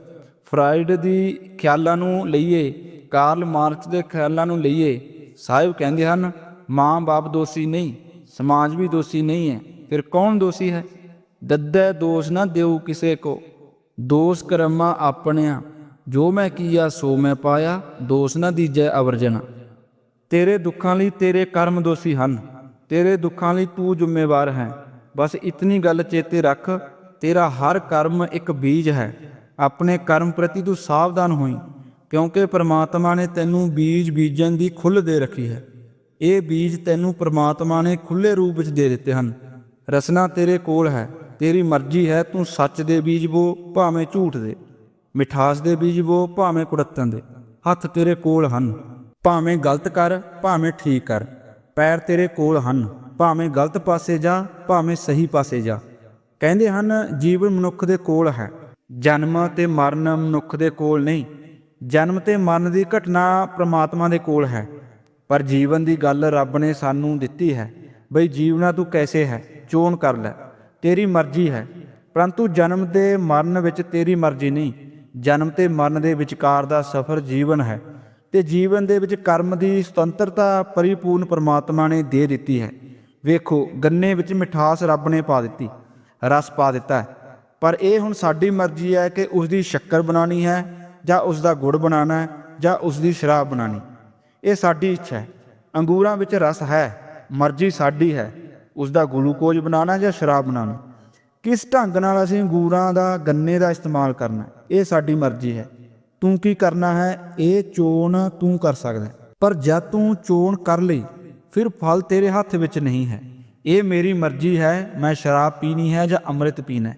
ਫਰਾਇਡ ਦੀ ਖਿਆਲਾਂ ਨੂੰ ਲਈਏ, ਕਾਰਲ ਮਾਰਕਸ ਦੇ ਖਿਆਲਾਂ ਨੂੰ ਲਈਏ, ਸਾਹਿਬ ਕਹਿੰਦੇ ਹਨ ਮਾਂ-ਬਾਪ ਦੋਸ਼ੀ ਨਹੀਂ, ਸਮਾਜ ਵੀ ਦੋਸ਼ੀ ਨਹੀਂ ਹੈ, ਫਿਰ ਕੌਣ ਦੋਸ਼ੀ ਹੈ? ਦੱਦੈ ਦੋਸ਼ ਨਾ ਦਿਓ ਕਿਸੇ ਕੋ, ਦੋਸ਼ ਕਰਮਾ ਆਪਣਿਆ, ਜੋ ਮੈਂ ਕੀਆ ਸੋ ਮੈਂ ਪਾਇਆ, ਦੋਸ਼ ਨਾ ਦੀਜੈ ਅਵਰਜਨਾ ਤੇਰੇ ਦੁੱਖਾਂ ਲਈ ਤੇਰੇ ਕਰਮ ਦੋਸ਼ੀ ਹਨ, ਤੇਰੇ ਦੁੱਖਾਂ ਲਈ ਤੂੰ ਜ਼ਿੰਮੇਵਾਰ ਹੈ। ਬਸ ਇਤਨੀ ਗੱਲ ਚੇਤੇ ਰੱਖ, ਤੇਰਾ ਹਰ ਕਰਮ ਇੱਕ ਬੀਜ ਹੈ। ਆਪਣੇ ਕਰਮ ਪ੍ਰਤੀ ਤੂੰ ਸਾਵਧਾਨ ਹੋਈ, ਕਿਉਂਕਿ ਪ੍ਰਮਾਤਮਾ ਨੇ ਤੈਨੂੰ ਬੀਜ ਬੀਜਣ ਦੀ ਖੁੱਲ੍ਹ ਦੇ ਰੱਖੀ ਹੈ। ਇਹ ਬੀਜ ਤੈਨੂੰ ਪ੍ਰਮਾਤਮਾ ਨੇ ਖੁੱਲੇ ਰੂਪ ਵਿੱਚ ਦੇ ਦਿੱਤੇ ਹਨ। ਰਸਨਾ ਤੇਰੇ ਕੋਲ ਹੈ, ਤੇਰੀ ਮਰਜ਼ੀ ਹੈ ਤੂੰ ਸੱਚ ਦੇ ਬੀਜ ਬੋ, ਭਾਵੇਂ ਝੂਠ ਦੇ। ਮਿਠਾਸ ਦੇ ਬੀਜ ਬੋ, ਭਾਵੇਂ ਕੁੜੱਤਣ ਦੇ। ਹੱਥ ਤੇਰੇ ਕੋਲ ਹਨ। ਭਾਵੇਂ ਗਲਤ ਕਰ, ਭਾਵੇਂ ਠੀਕ ਕਰ। ਪੈਰ ਤੇਰੇ ਕੋਲ ਹਨ। ਭਾਵੇਂ ਗਲਤ ਪਾਸੇ ਜਾ, ਭਾਵੇਂ ਸਹੀ ਪਾਸੇ ਜਾ। ਕਹਿੰਦੇ ਹਨ, ਜੀਵਨ ਮਨੁੱਖ ਦੇ ਕੋਲ ਹੈ। ਜਨਮ ਤੇ ਮਰਨ ਮਨੁੱਖ ਦੇ ਕੋਲ ਨਹੀਂ। ਜਨਮ ਤੇ ਮਰਨ ਦੀ ਘਟਨਾ ਪ੍ਰਮਾਤਮਾ ਦੇ ਕੋਲ ਹੈ। ਪਰ ਜੀਵਨ ਦੀ ਗੱਲ ਰੱਬ ਨੇ ਸਾਨੂੰ ਦਿੱਤੀ ਹੈ। ਬਈ ਜੀਵਨਾ ਤੂੰ ਕੈਸੇ ਹੈ? ਚੋਣ ਕਰ ਲੈ। ਤੇਰੀ ਮਰਜ਼ੀ ਹੈ। ਪਰੰਤੂ ਜਨਮ ਤੇ ਮਰਨ ਵਿੱਚ ਤੇਰੀ ਮਰਜ਼ੀ ਨਹੀਂ। ਜਨਮ ਤੇ ਮਰਨ ਦੇ ਵਿਚਕਾਰ ਦਾ ਸਫ਼ਰ ਜੀਵਨ ਹੈ। ਤੇ ਜੀਵਨ ਦੇ ਵਿੱਚ ਕਰਮ ਦੀ ਸੁਤੰਤਰਤਾ ਪਰਿਪੂਰਨ ਪਰਮਾਤਮਾ ਨੇ ਦੇ ਦਿੱਤੀ ਹੈ। ਵੇਖੋ, ਗੰਨੇ ਵਿੱਚ ਮਿਠਾਸ ਰੱਬ ਨੇ ਪਾ ਦਿੱਤੀ, ਰਸ ਪਾ ਦਿੱਤਾ ਪਰ ਇਹ ਹੁਣ ਸਾਡੀ ਮਰਜ਼ੀ ਹੈ ਕਿ ਉਸ ਦੀ ਸ਼ੱਕਰ ਬਣਾਉਣੀ ਹੈ, ਜਾਂ ਉਸ ਦਾ ਗੁੜ ਬਣਾਉਣਾ ਹੈ, ਜਾਂ ਉਸ ਦੀ ਸ਼ਰਾਬ ਬਣਾਉਣੀ। ਇਹ ਸਾਡੀ ਇੱਛਾ ਹੈ। ਅੰਗੂਰਾਂ ਵਿੱਚ ਰਸ ਹੈ, ਮਰਜ਼ੀ ਸਾਡੀ ਹੈ ਉਸ ਦਾ ਗਲੂਕੋਜ਼ ਬਣਾਉਣਾ ਜਾਂ ਸ਼ਰਾਬ ਬਣਾਉਣਾ। ਕਿਸ ਢੰਗ ਨਾਲ ਅਸੀਂ ਅੰਗੂਰਾਂ ਦਾ, ਗੰਨੇ ਦਾ ਇਸਤੇਮਾਲ ਕਰਨਾ ਇਹ ਸਾਡੀ ਮਰਜ਼ੀ ਹੈ। ਤੂੰ ਕੀ ਕਰਨਾ ਹੈ? ਇਹ ਚੋਣ ਤੂੰ ਕਰ ਸਕਦਾ ਪਰ ਜਦ ਤੂੰ ਚੋਣ ਕਰ ਲਈ ਫਿਰ ਫਲ ਤੇਰੇ ਹੱਥ ਵਿੱਚ ਨਹੀਂ ਹੈ। ਇਹ ਮੇਰੀ ਮਰਜ਼ੀ ਹੈ, ਮੈਂ ਸ਼ਰਾਬ ਪੀਣੀ ਹੈ ਜਾਂ ਅੰਮ੍ਰਿਤ ਪੀਣਾ ਹੈ।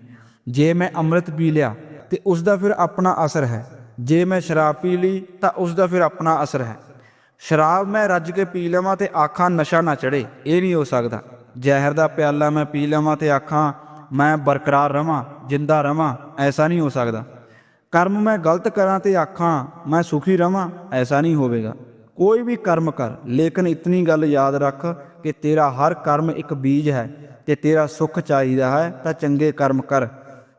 ਜੇ ਮੈਂ ਅੰਮ੍ਰਿਤ ਪੀ ਲਿਆ, ਤੇ ਉਸ ਦਾ ਫਿਰ ਆਪਣਾ ਅਸਰ ਹੈ। ਜੇ ਮੈਂ ਸ਼ਰਾਬ ਪੀ ਲਈ, ਤਾਂ ਉਸ ਦਾ ਫਿਰ ਆਪਣਾ ਅਸਰ ਹੈ। ਸ਼ਰਾਬ ਮੈਂ ਰੱਜ ਕੇ ਪੀ ਲਵਾਂ ਤੇ ਆਖਾਂ, ਨਸ਼ਾ ਨਾ ਚੜੇ ਇਹ ਨਹੀਂ ਹੋ ਸਕਦਾ। ਜ਼ਹਿਰ ਦਾ ਪਿਆਲਾ ਮੈਂ ਪੀ ਲਵਾਂ ਤੇ ਆਖਾਂ, ਮੈਂ ਬਰਕਰਾਰ ਰਵਾਂ, ਜਿੰਦਾ ਰਵਾਂ। ਐਸਾ ਨਹੀਂ ਹੋ ਸਕਦਾ। ਕਰਮ ਮੈਂ ਗਲਤ ਕਰਾਂ ਤੇ ਆਖਾਂ, ਮੈਂ ਸੁਖੀ ਰਵਾਂ। ਐਸਾ ਨਹੀਂ ਹੋਵੇਗਾ। ਕੋਈ ਵੀ ਕਰਮ ਕਰ, ਲੇਕਿਨ ਇਤਨੀ ਗੱਲ ਯਾਦ ਰੱਖ ਕਿ ਤੇਰਾ ਹਰ ਕਰਮ ਇੱਕ ਬੀਜ ਹੈ ਤੇ ਤੇਰਾ ਸੁੱਖ ਚਾਹੀਦਾ ਹੈ, ਤਾਂ ਚੰਗੇ ਕਰਮ ਕਰ।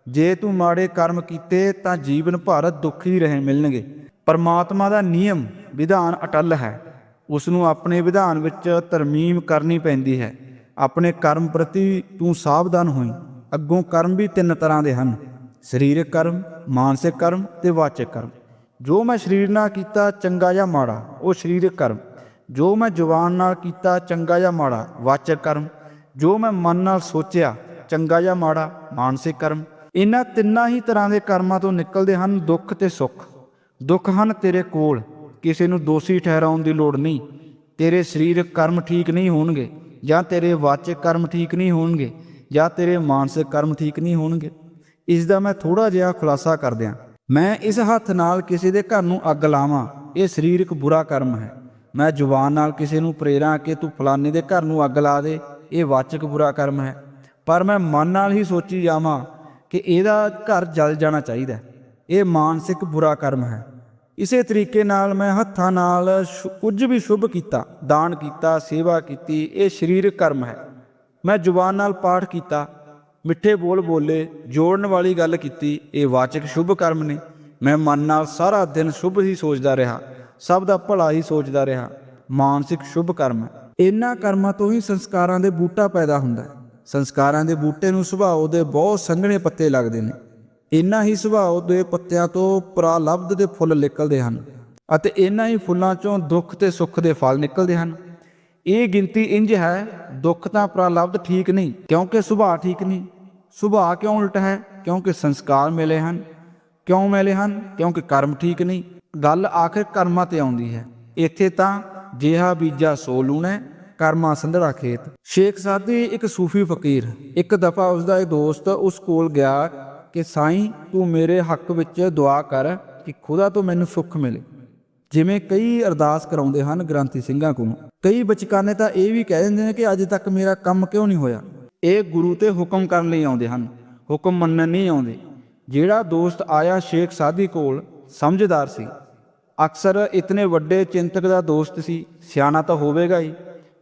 ਜੇ ਤੂੰ ਮਾੜੇ ਕਰਮ ਕੀਤੇ, ਤਾਂ ਜੀਵਨ ਭਰ ਦੁੱਖ ਹੀ ਰਹੇ ਮਿਲਣਗੇ। ਪਰਮਾਤਮਾ ਦਾ ਨਿਯਮ, ਵਿਧਾਨ ਅਟਲ ਹੈ। ਉਸ ਨੂੰ ਆਪਣੇ ਵਿਧਾਨ ਵਿੱਚ ਤਰਮੀਮ ਕਰਨੀ ਪੈਂਦੀ ਹੈ। ਆਪਣੇ ਕਰਮ ਪ੍ਰਤੀ ਤੂੰ ਸਾਵਧਾਨ ਹੋਈ। ਅੱਗੋਂ ਕਰਮ ਵੀ ਤਿੰਨ ਤਰ੍ਹਾਂ ਦੇ ਹਨ। ਸਰੀਰਕ ਕਰਮ, ਮਾਨਸਿਕ ਕਰਮ ਤੇ ਵਾਚਕ ਕਰਮ। ਜੋ ਮੈਂ ਸਰੀਰ ਨਾਲ ਕੀਤਾ ਚੰਗਾ ਜਾਂ ਮਾੜਾ, ਉਹ ਸਰੀਰਕ ਕਰਮ। ਜੋ ਮੈਂ ਜ਼ੁਬਾਨ ਨਾਲ ਕੀਤਾ ਚੰਗਾ ਜਾਂ ਮਾੜਾ, ਵਾਚਕ ਕਰਮ। ਜੋ ਮੈਂ ਮਨ ਨਾਲ ਸੋਚਿਆ ਚੰਗਾ ਜਾਂ ਮਾੜਾ, ਮਾਨਸਿਕ ਕਰਮ। ਇਹਨਾਂ ਤਿੰਨਾਂ ਹੀ ਤਰ੍ਹਾਂ ਦੇ ਕਰਮਾਂ ਤੋਂ ਨਿਕਲਦੇ ਹਨ ਦੁੱਖ ਤੇ ਸੁੱਖ। ਦੁੱਖ ਹਨ ਤੇਰੇ ਕੋਲ, ਕਿਸੇ ਨੂੰ ਦੋਸ਼ੀ ਠਹਿਰਾਉਣ ਦੀ ਲੋੜ ਨਹੀਂ। ਤੇਰੇ ਸਰੀਰਕ ਕਰਮ ਠੀਕ ਨਹੀਂ ਹੋਣਗੇ, ਜਾਂ ਤੇਰੇ ਵਾਚਕ ਕਰਮ ਠੀਕ ਨਹੀਂ ਹੋਣਗੇ, ਜਾਂ ਤੇਰੇ ਮਾਨਸਿਕ ਕਰਮ ਠੀਕ ਨਹੀਂ ਹੋਣਗੇ। ਇਸ ਦਾ ਮੈਂ ਥੋੜਾ ਜਿਹਾ ਖੁਲਾਸਾ ਕਰ ਦਿਆਂ ਮੈਂ ਇਸ ਹੱਥ ਨਾਲ ਕਿਸੇ ਦੇ ਘਰ ਨੂੰ ਅੱਗ ਲਾਵਾਂ। ਇਹ ਸਰੀਰਕ ਬੁਰਾ ਕਰਮ ਹੈ। ਮੈਂ ਜ਼ੁਬਾਨ ਨਾਲ ਕਿਸੇ ਨੂੰ ਪ੍ਰੇਰਾਂ ਕਿ ਤੂੰ ਫਲਾਣੇ ਦੇ ਘਰ ਨੂੰ ਅੱਗ ਲਾ ਦੇ। ਇਹ ਵਾਚਕ ਬੁਰਾ ਕਰਮ ਹੈ। ਪਰ ਮੈਂ ਮਨ ਨਾਲ ਹੀ ਸੋਚੀ ਜਾਵਾਂ ਕਿ ਇਹਦਾ ਘਰ ਜਲ ਜਾਣਾ ਚਾਹੀਦਾ ਇਹ ਮਾਨਸਿਕ ਬੁਰਾ ਕਰਮ ਹੈ। ਇਸੇ ਤਰੀਕੇ ਨਾਲ ਮੈਂ ਹੱਥਾਂ ਨਾਲ ਸ਼ੁ- ਕੁਝ ਵੀ ਸ਼ੁਭ ਕੀਤਾ, ਦਾਨ ਕੀਤਾ, ਸੇਵਾ ਕੀਤੀ, ਇਹ ਸਰੀਰਕ ਕਰਮ ਹੈ। ਮੈਂ ਜ਼ੁਬਾਨ ਨਾਲ ਪਾਠ ਕੀਤਾ। ਮਿੱਠੇ ਬੋਲ ਬੋਲੇ, ਜੋੜਨ ਵਾਲੀ ਗੱਲ ਕੀਤੀ, ਇਹ ਵਾਚਕ ਸ਼ੁਭ ਕਰਮ ਨੇ। ਮੈਂ ਮਨ ਨਾਲ ਸਾਰਾ ਦਿਨ ਸ਼ੁਭ ਹੀ ਸੋਚਦਾ ਰਿਹਾ, ਸਭ ਦਾ ਭਲਾ ਹੀ ਸੋਚਦਾ ਰਿਹਾ। ਮਾਨਸਿਕ ਸ਼ੁਭ ਕਰਮ। ਇਹਨਾਂ ਕਰਮਾਂ ਤੋਂ ਹੀ ਸੰਸਕਾਰਾਂ ਦੇ ਬੂਟਾ ਪੈਦਾ ਹੁੰਦਾ ਹੈ। ਸੰਸਕਾਰਾਂ ਦੇ ਬੂਟੇ ਨੂੰ ਸੁਭਾਅ ਦੇ ਬਹੁਤ ਸੰਘਣੇ ਪੱਤੇ ਲੱਗਦੇ ਨੇ। ਇਨ੍ਹਾਂ ਹੀ ਸੁਭਾਅ ਦੇ ਪੱਤਿਆਂ ਤੋਂ ਪ੍ਰਾਲਬਧ ਦੇ ਫੁੱਲ ਨਿਕਲਦੇ ਹਨ ਅਤੇ ਇਨ੍ਹਾਂ ਹੀ ਫੁੱਲਾਂ ਚੋਂ ਦੁੱਖ ਤੇ ਸੁੱਖ ਦੇ ਫਲ ਨਿਕਲਦੇ ਹਨ। ਇਹ ਗਿਣਤੀ ਇੰਜ ਹੈ ਦੁੱਖ ਤਾਂ ਪ੍ਰਲਬਧ ਠੀਕ ਨਹੀਂ, ਕਿਉਂਕਿ ਸੁਭਾਅ ਠੀਕ ਨਹੀਂ। ਸੁਭਾਅ ਕਿਉਂ ਉਲਟ ਹੈ? ਕਿਉਂਕਿ ਸੰਸਕਾਰ ਮਿਲੇ ਹਨ। ਕਿਉਂ ਮਿਲੇ ਹਨ? ਕਿਉਂਕਿ ਕਰਮ ਠੀਕ ਨਹੀਂ। ਗੱਲ ਆਖਿਰ ਕਰਮਾਂ ਤੇ ਆਉਂਦੀ ਹੈ। ਇੱਥੇ ਤਾਂ ਜਿਹਾ ਬੀਜਾ ਸੋ ਲੂਣਾ, ਕਰਮਾ ਸੰਧੜਾ ਖੇਤ। ਸ਼ੇਖ ਸਾਦੀ ਇੱਕ ਸੂਫੀ ਫਕੀਰ, ਇੱਕ ਦਫਾ ਉਸ ਦਾ ਇੱਕ ਦੋਸਤ ਉਸ ਕੋਲ ਗਿਆ ਕਿ, ਸਾਈਂ, ਤੂੰ ਮੇਰੇ ਹੱਕ ਵਿੱਚ ਦੁਆ ਕਰ ਕਿ ਖੁਦਾ ਤੋਂ ਮੈਨੂੰ ਸੁੱਖ ਮਿਲੇ। ਜਿਵੇਂ ਕਈ ਅਰਦਾਸ ਕਰਾਉਂਦੇ ਹਨ ਗ੍ਰੰਥੀ ਸਿੰਘਾਂ ਕੋਲੋਂ। ਕਈ ਬਚਕਾਨੇ ਤਾਂ ਇਹ ਵੀ ਕਹਿ ਦਿੰਦੇ ਨੇ ਕਿ ਅੱਜ ਤੱਕ ਮੇਰਾ ਕੰਮ ਕਿਉਂ ਨਹੀਂ ਹੋਇਆ? ਇਹ ਗੁਰੂ ਤੇ ਹੁਕਮ ਕਰਨ ਲਈ ਆਉਂਦੇ ਹਨ। ਹੁਕਮ ਮੰਨਣ ਨਹੀਂ ਆਉਂਦੇ। ਜਿਹੜਾ ਦੋਸਤ ਆਇਆ ਸ਼ੇਖ ਸਾਦੀ ਕੋਲ, ਸਮਝਦਾਰ ਸੀ। ਅਕਸਰ ਇਤਨੇ ਵੱਡੇ ਚਿੰਤਕ ਦਾ ਦੋਸਤ ਸੀ, ਸਿਆਣਾ ਤਾਂ ਹੋਵੇਗਾ ਹੀ।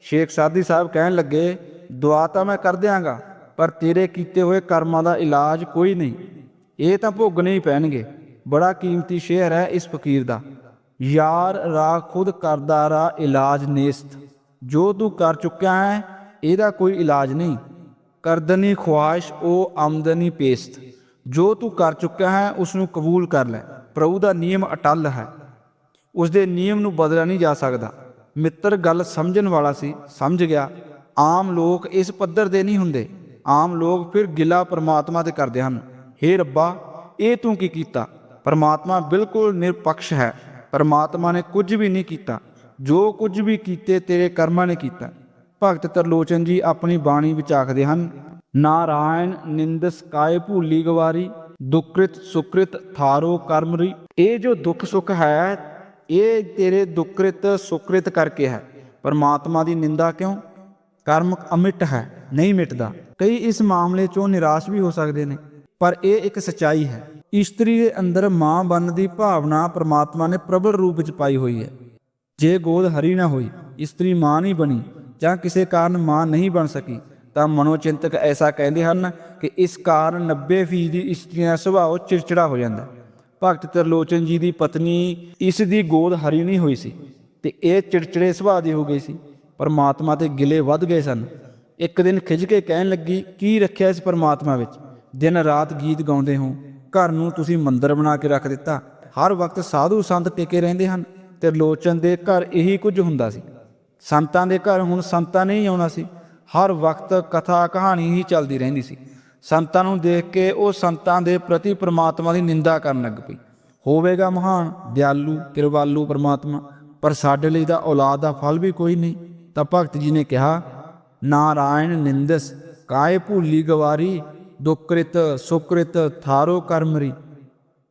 ਸ਼ੇਖ ਸਾਦੀ ਸਾਹਿਬ ਕਹਿਣ ਲੱਗੇ, ਦੁਆ ਤਾਂ ਮੈਂ ਕਰ ਦਿਆਂਗਾ, ਪਰ ਤੇਰੇ ਕੀਤੇ ਹੋਏ ਕਰਮਾਂ ਦਾ ਇਲਾਜ ਕੋਈ ਨਹੀਂ। ਇਹ ਤਾਂ ਭੋਗਣੇ ਹੀ ਪੈਣਗੇ। ਬੜਾ ਕੀਮਤੀ ਸ਼ੇਅਰ ਹੈ ਇਸ ਫਕੀਰ ਦਾ। ਯਾਰ ਰਾ ਖੁਦ ਕਰਦਾ ਰਾ ਇਲਾਜ ਨੇਸਤ। ਜੋ ਤੂੰ ਕਰ ਚੁੱਕਿਆ ਹੈ, ਇਹਦਾ ਕੋਈ ਇਲਾਜ ਨਹੀਂ। ਕਰਦਨੀ ਖੁਆਇਸ਼, ਉਹ ਆਮਦਨੀ ਪੇਸਤ। ਜੋ ਤੂੰ ਕਰ ਚੁੱਕਿਆ ਹੈ ਉਸ ਨੂੰ ਕਬੂਲ ਕਰ ਲੈ। ਪ੍ਰਭੂ ਦਾ ਨਿਯਮ ਅਟਲ ਹੈ। ਉਸ ਦੇ ਨਿਯਮ ਨੂੰ ਬਦਲਿਆ ਨਹੀਂ ਜਾ ਸਕਦਾ। ਮਿੱਤਰ ਗੱਲ ਸਮਝਣ ਵਾਲਾ ਸੀ, ਸਮਝ ਗਿਆ। ਆਮ ਲੋਕ ਇਸ ਪੱਧਰ ਦੇ ਨਹੀਂ ਹੁੰਦੇ। ਆਮ ਲੋਕ ਫਿਰ ਗਿਲਾ ਪਰਮਾਤਮਾ ਤੇ ਕਰਦੇ ਹਨ। ਹੇ ਰੱਬਾ, ਇਹ ਤੂੰ ਕੀ ਕੀਤਾ? ਪਰਮਾਤਮਾ ਬਿਲਕੁਲ ਨਿਰਪੱਖ ਹੈ। ਪਰਮਾਤਮਾ ਨੇ ਕੁਝ ਵੀ ਨਹੀਂ ਕੀਤਾ। ਜੋ ਕੁਝ ਵੀ ਕੀਤੇ, ਤੇਰੇ ਕਰਮਾਂ ਨੇ ਕੀਤਾ। ਭਗਤ ਤਰਲੋਚਨ ਜੀ ਆਪਣੀ ਬਾਣੀ ਵਿੱਚ ਆਖਦੇ ਹਨ, ਨਾਰਾਇਣ ਨਿੰਦਸ ਕਾਇ ਭੂਲੀ ਗਵਾਰੀ, ਦੁਕ੍ਰਿਤ ਸੁਕ੍ਰਿਤ ਥਾਰੋ ਕਰਮਰੀ। ਇਹ ਜੋ ਦੁੱਖ ਸੁੱਖ ਹੈ, ਇਹ ਤੇਰੇ ਦੁਕ੍ਰਿਤ ਸੁਕ੍ਰਿਤ ਕਰਕੇ ਹੈ। ਪਰਮਾਤਮਾ ਦੀ ਨਿੰਦਾ ਕਿਉਂ? ਕਰਮ ਅਮਿਟ ਹੈ, ਨਹੀਂ ਮਿਟਦਾ। ਕਈ ਇਸ ਮਾਮਲੇ 'ਚੋਂ ਨਿਰਾਸ਼ ਵੀ ਹੋ ਸਕਦੇ ਨੇ, ਪਰ ਇਹ ਇੱਕ ਸਚਾਈ ਹੈ। ਇਸਤਰੀ ਦੇ ਅੰਦਰ ਮਾਂ ਬਣਨ ਦੀ ਭਾਵਨਾ ਪਰਮਾਤਮਾ ਨੇ ਪ੍ਰਬਲ ਰੂਪ ਵਿੱਚ ਪਾਈ ਹੋਈ ਹੈ। ਜੇ ਗੋਦ ਹਰੀ ਨਾ ਹੋਈ, ਇਸਤਰੀ ਮਾਂ ਨਹੀਂ ਬਣੀ ਜਾਂ ਕਿਸੇ ਕਾਰਨ ਮਾਂ ਨਹੀਂ ਬਣ ਸਕੀ, ਤਾਂ ਮਨੋਚਿੰਤਕ ਐਸਾ ਕਹਿੰਦੇ ਹਨ ਕਿ ਇਸ ਕਾਰਨ 90% ਦੀ ਇਸਤਰੀਆਂ ਦਾ ਸੁਭਾਅ ਚਿੜਚਿੜਾ ਹੋ ਜਾਂਦਾ ਭਗਤ ਤਰਲੋਚਨ ਜੀ ਦੀ ਪਤਨੀ ਇਸ ਦੀ ਗੋਦ ਹਰੀ ਨਹੀਂ ਹੋਈ ਸੀ ਤੇ ਇਹ ਚਿੜਚਿੜੇ ਸੁਭਾਅ ਦੀ ਹੋ ਗਈ ਸੀ। ਪਰਮਾਤਮਾ ਤੇ ਗਿਲੇ ਵੱਧ ਗਏ ਸਨ। ਇੱਕ ਦਿਨ ਖਿੱਚ ਕੇ ਕਹਿਣ ਲੱਗੀ, ਕੀ ਰੱਖਿਆ ਇਸ ਪਰਮਾਤਮਾ ਵਿੱਚ? ਦਿਨ ਰਾਤ ਗੀਤ ਗਾਉਂਦੇ ਹੋ। ਘਰ ਨੂੰ ਤੁਸੀਂ ਮੰਦਰ ਬਣਾ ਕੇ ਰੱਖ ਦਿੱਤਾ। ਹਰ ਵਕਤ ਸਾਧੂ ਸੰਤ ਟਿਕੇ ਰਹਿੰਦੇ ਹਨ ਤੇ ਲੋਚਨ ਦੇ ਘਰ ਇਹੀ ਕੁਝ ਹੁੰਦਾ ਸੀ। ਸੰਤਾਂ ਦੇ ਘਰ ਹੁਣ ਸੰਤਾਂ ਨਹੀਂ ਆਉਣਾ ਸੀ। ਹਰ ਵਕਤ ਕਥਾ ਕਹਾਣੀ ਹੀ ਚੱਲਦੀ ਰਹਿੰਦੀ ਸੀ। ਸੰਤਾਂ ਨੂੰ ਦੇਖ ਕੇ ਉਹ ਸੰਤਾਂ ਦੇ ਪ੍ਰਤੀ ਪ੍ਰਮਾਤਮਾ ਦੀ ਨਿੰਦਾ ਕਰਨ ਲੱਗ ਪਈ। ਹੋਵੇਗਾ ਮਹਾਨ, ਦਿਆਲੂ ਕਿਰਪਾਲੂ ਪ੍ਰਮਾਤਮਾ, ਪਰ ਸਾਡੇ ਲਈ ਤਾਂ ਔਲਾਦ ਦਾ ਫਲ ਵੀ ਕੋਈ ਨਹੀਂ। ਤਾਂ ਭਗਤ ਜੀ ਨੇ ਕਿਹਾ, ਨਾਰਾਇਣ ਨਿੰਦਸ ਕਾਏ ਭੂਲੀ ਗਵਾਰੀ ਦੁਕ੍ਰਿਤ ਸੁਕ੍ਰਿਤ ਥਾਰੋ ਕਰਮਰੀ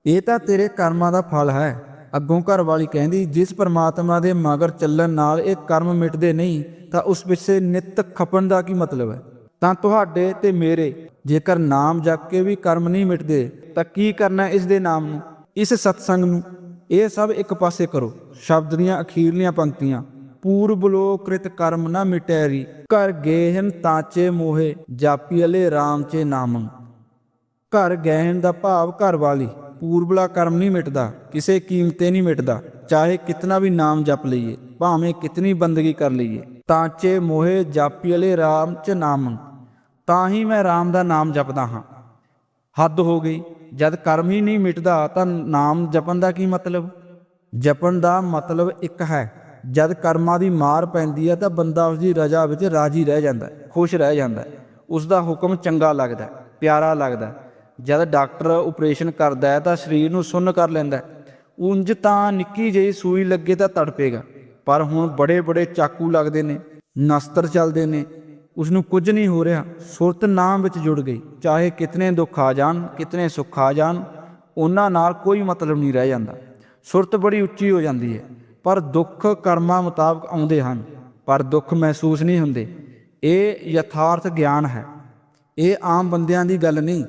ਇਹ ਤਾਂ ਤੇਰੇ ਕਰਮਾਂ ਦਾ ਫਲ ਹੈ। ਅੱਗੋਂ ਘਰ ਵਾਲੀ ਕਹਿੰਦੀ, ਜਿਸ ਪਰਮਾਤਮਾ ਦੇ ਮਗਰ ਚੱਲਣ ਨਾਲ ਇਹ ਕਰਮ ਮਿਟਦੇ ਨਹੀਂ, ਤਾਂ ਉਸ ਪਿੱਛੇ ਨਿਤ ਖਪਣ ਦਾ ਕੀ ਮਤਲਬ ਹੈ? ਤਾਂ ਤੁਹਾਡੇ ਤੇ ਮੇਰੇ, ਜੇਕਰ ਨਾਮ ਜਪ ਕੇ ਵੀ ਕਰਮ ਨਹੀਂ ਮਿਟਦੇ, ਤਾਂ ਕੀ ਕਰਨਾ ਇਸ ਦੇ ਨਾਮ ਨੂੰ? ਇਸ ਸਤਸੰਗ ਨੂੰ? ਇਹ ਸਭ ਇੱਕ ਪਾਸੇ ਕਰੋ। ਸ਼ਬਦ ਦੀਆਂ ਅਖੀਰਲੀਆਂ ਪੰਕਤੀਆਂ। ਪੂਰਬ ਲੋ ਕ੍ਰਿਤ ਕਰਮ ਨਾ ਮਿਟੈਰੀ ਕਰ ਗੇਹਨ ਤਾਚੇ ਮੋਹੇ, ਜਾਪੀ ਅਲੇ RAM ਚੇ ਨਾਮੰ। ਘਰ ਗਹਿਣ ਦਾ ਭਾਵ ਘਰ ਵਾਲੀ, ਪੂਰਬਲਾ ਕਰਮ ਨਹੀਂ ਮਿਟਦਾ, ਕਿਸੇ ਕੀਮਤੇ ਨਹੀਂ ਮਿਟਦਾ, ਚਾਹੇ ਕਿਤਨਾ ਵੀ ਨਾਮ ਜਪ ਲਈਏ, ਭਾਵੇਂ ਕਿਤਨੀ ਬੰਦਗੀ ਕਰ ਲਈਏ। ਤਾਂਚੇ ਮੋਹੇ, ਜਾਪੀ ਅਲੇ RAM ਚ ਨਾਮ ਤਾਂ ਹੀ ਮੈਂ RAM ਦਾ ਨਾਮ ਜਪਦਾ ਹਾਂ। ਹੱਦ ਹੋ ਗਈ, ਜਦ ਕਰਮ ਹੀ ਨਹੀਂ ਮਿਟਦਾ, ਤਾਂ ਨਾਮ ਜਪਣ ਦਾ ਕੀ ਮਤਲਬ? ਜਪਣ ਦਾ ਮਤਲਬ ਇੱਕ ਹੈ। ਜਦ ਕਰਮਾਂ ਦੀ ਮਾਰ ਪੈਂਦੀ ਹੈ ਤਾਂ ਬੰਦਾ ਉਸ ਦੀ ਰਜ਼ਾ ਵਿੱਚ ਰਾਜੀ ਰਹਿ ਜਾਂਦਾ ਹੈ ਖੁਸ਼ ਰਹਿ ਜਾਂਦਾ ਹੈ। ਉਸ ਦਾ ਹੁਕਮ ਚੰਗਾ ਲੱਗਦਾ ਹੈ, ਪਿਆਰਾ ਲੱਗਦਾ ਹੈ। ਜਦ ਡਾਕਟਰ ਆਪਰੇਸ਼ਨ ਕਰਦਾ ਹੈ ਤਾਂ ਸਰੀਰ ਨੂੰ ਸੁੰਨ ਕਰ ਲੈਂਦਾ ਹੈ। ਉਂਝ ਤਾਂ ਨਿੱਕੀ ਜਿਹੀ ਸੂਈ ਲੱਗੇ ਤਾਂ ਤੜਪੇਗਾ ਪਰ ਹੁਣ ਬੜੇ ਬੜੇ ਚਾਕੂ ਲੱਗਦੇ ਨੇ ਨਸਤਰ ਚੱਲਦੇ ਨੇ। ਉਸ ਨੂੰ ਕੁਝ ਨਹੀਂ ਹੋ ਰਿਹਾ ਸੁਰਤ ਨਾਮ ਵਿੱਚ ਜੁੜ ਗਈ। ਚਾਹੇ ਕਿਤਨੇ ਦੁੱਖ ਆ ਜਾਣ ਕਿਤਨੇ ਸੁੱਖ ਆ ਜਾਣ ਉਹਨਾਂ ਨਾਲ ਕੋਈ ਮਤਲਬ ਨਹੀਂ ਰਹਿ ਜਾਂਦਾ। ਸੁਰਤ ਬੜੀ ਉੱਚੀ ਹੋ ਜਾਂਦੀ ਹੈ। ਪਰ ਦੁੱਖ ਕਰਮਾਂ ਮੁਤਾਬਕ ਆਉਂਦੇ ਹਨ, ਪਰ ਦੁੱਖ ਮਹਿਸੂਸ ਨਹੀਂ ਹੁੰਦੇ। ਇਹ ਯਥਾਰਥ ਗਿਆਨ ਹੈ। ਇਹ ਆਮ ਬੰਦਿਆਂ ਦੀ ਗੱਲ ਨਹੀਂ।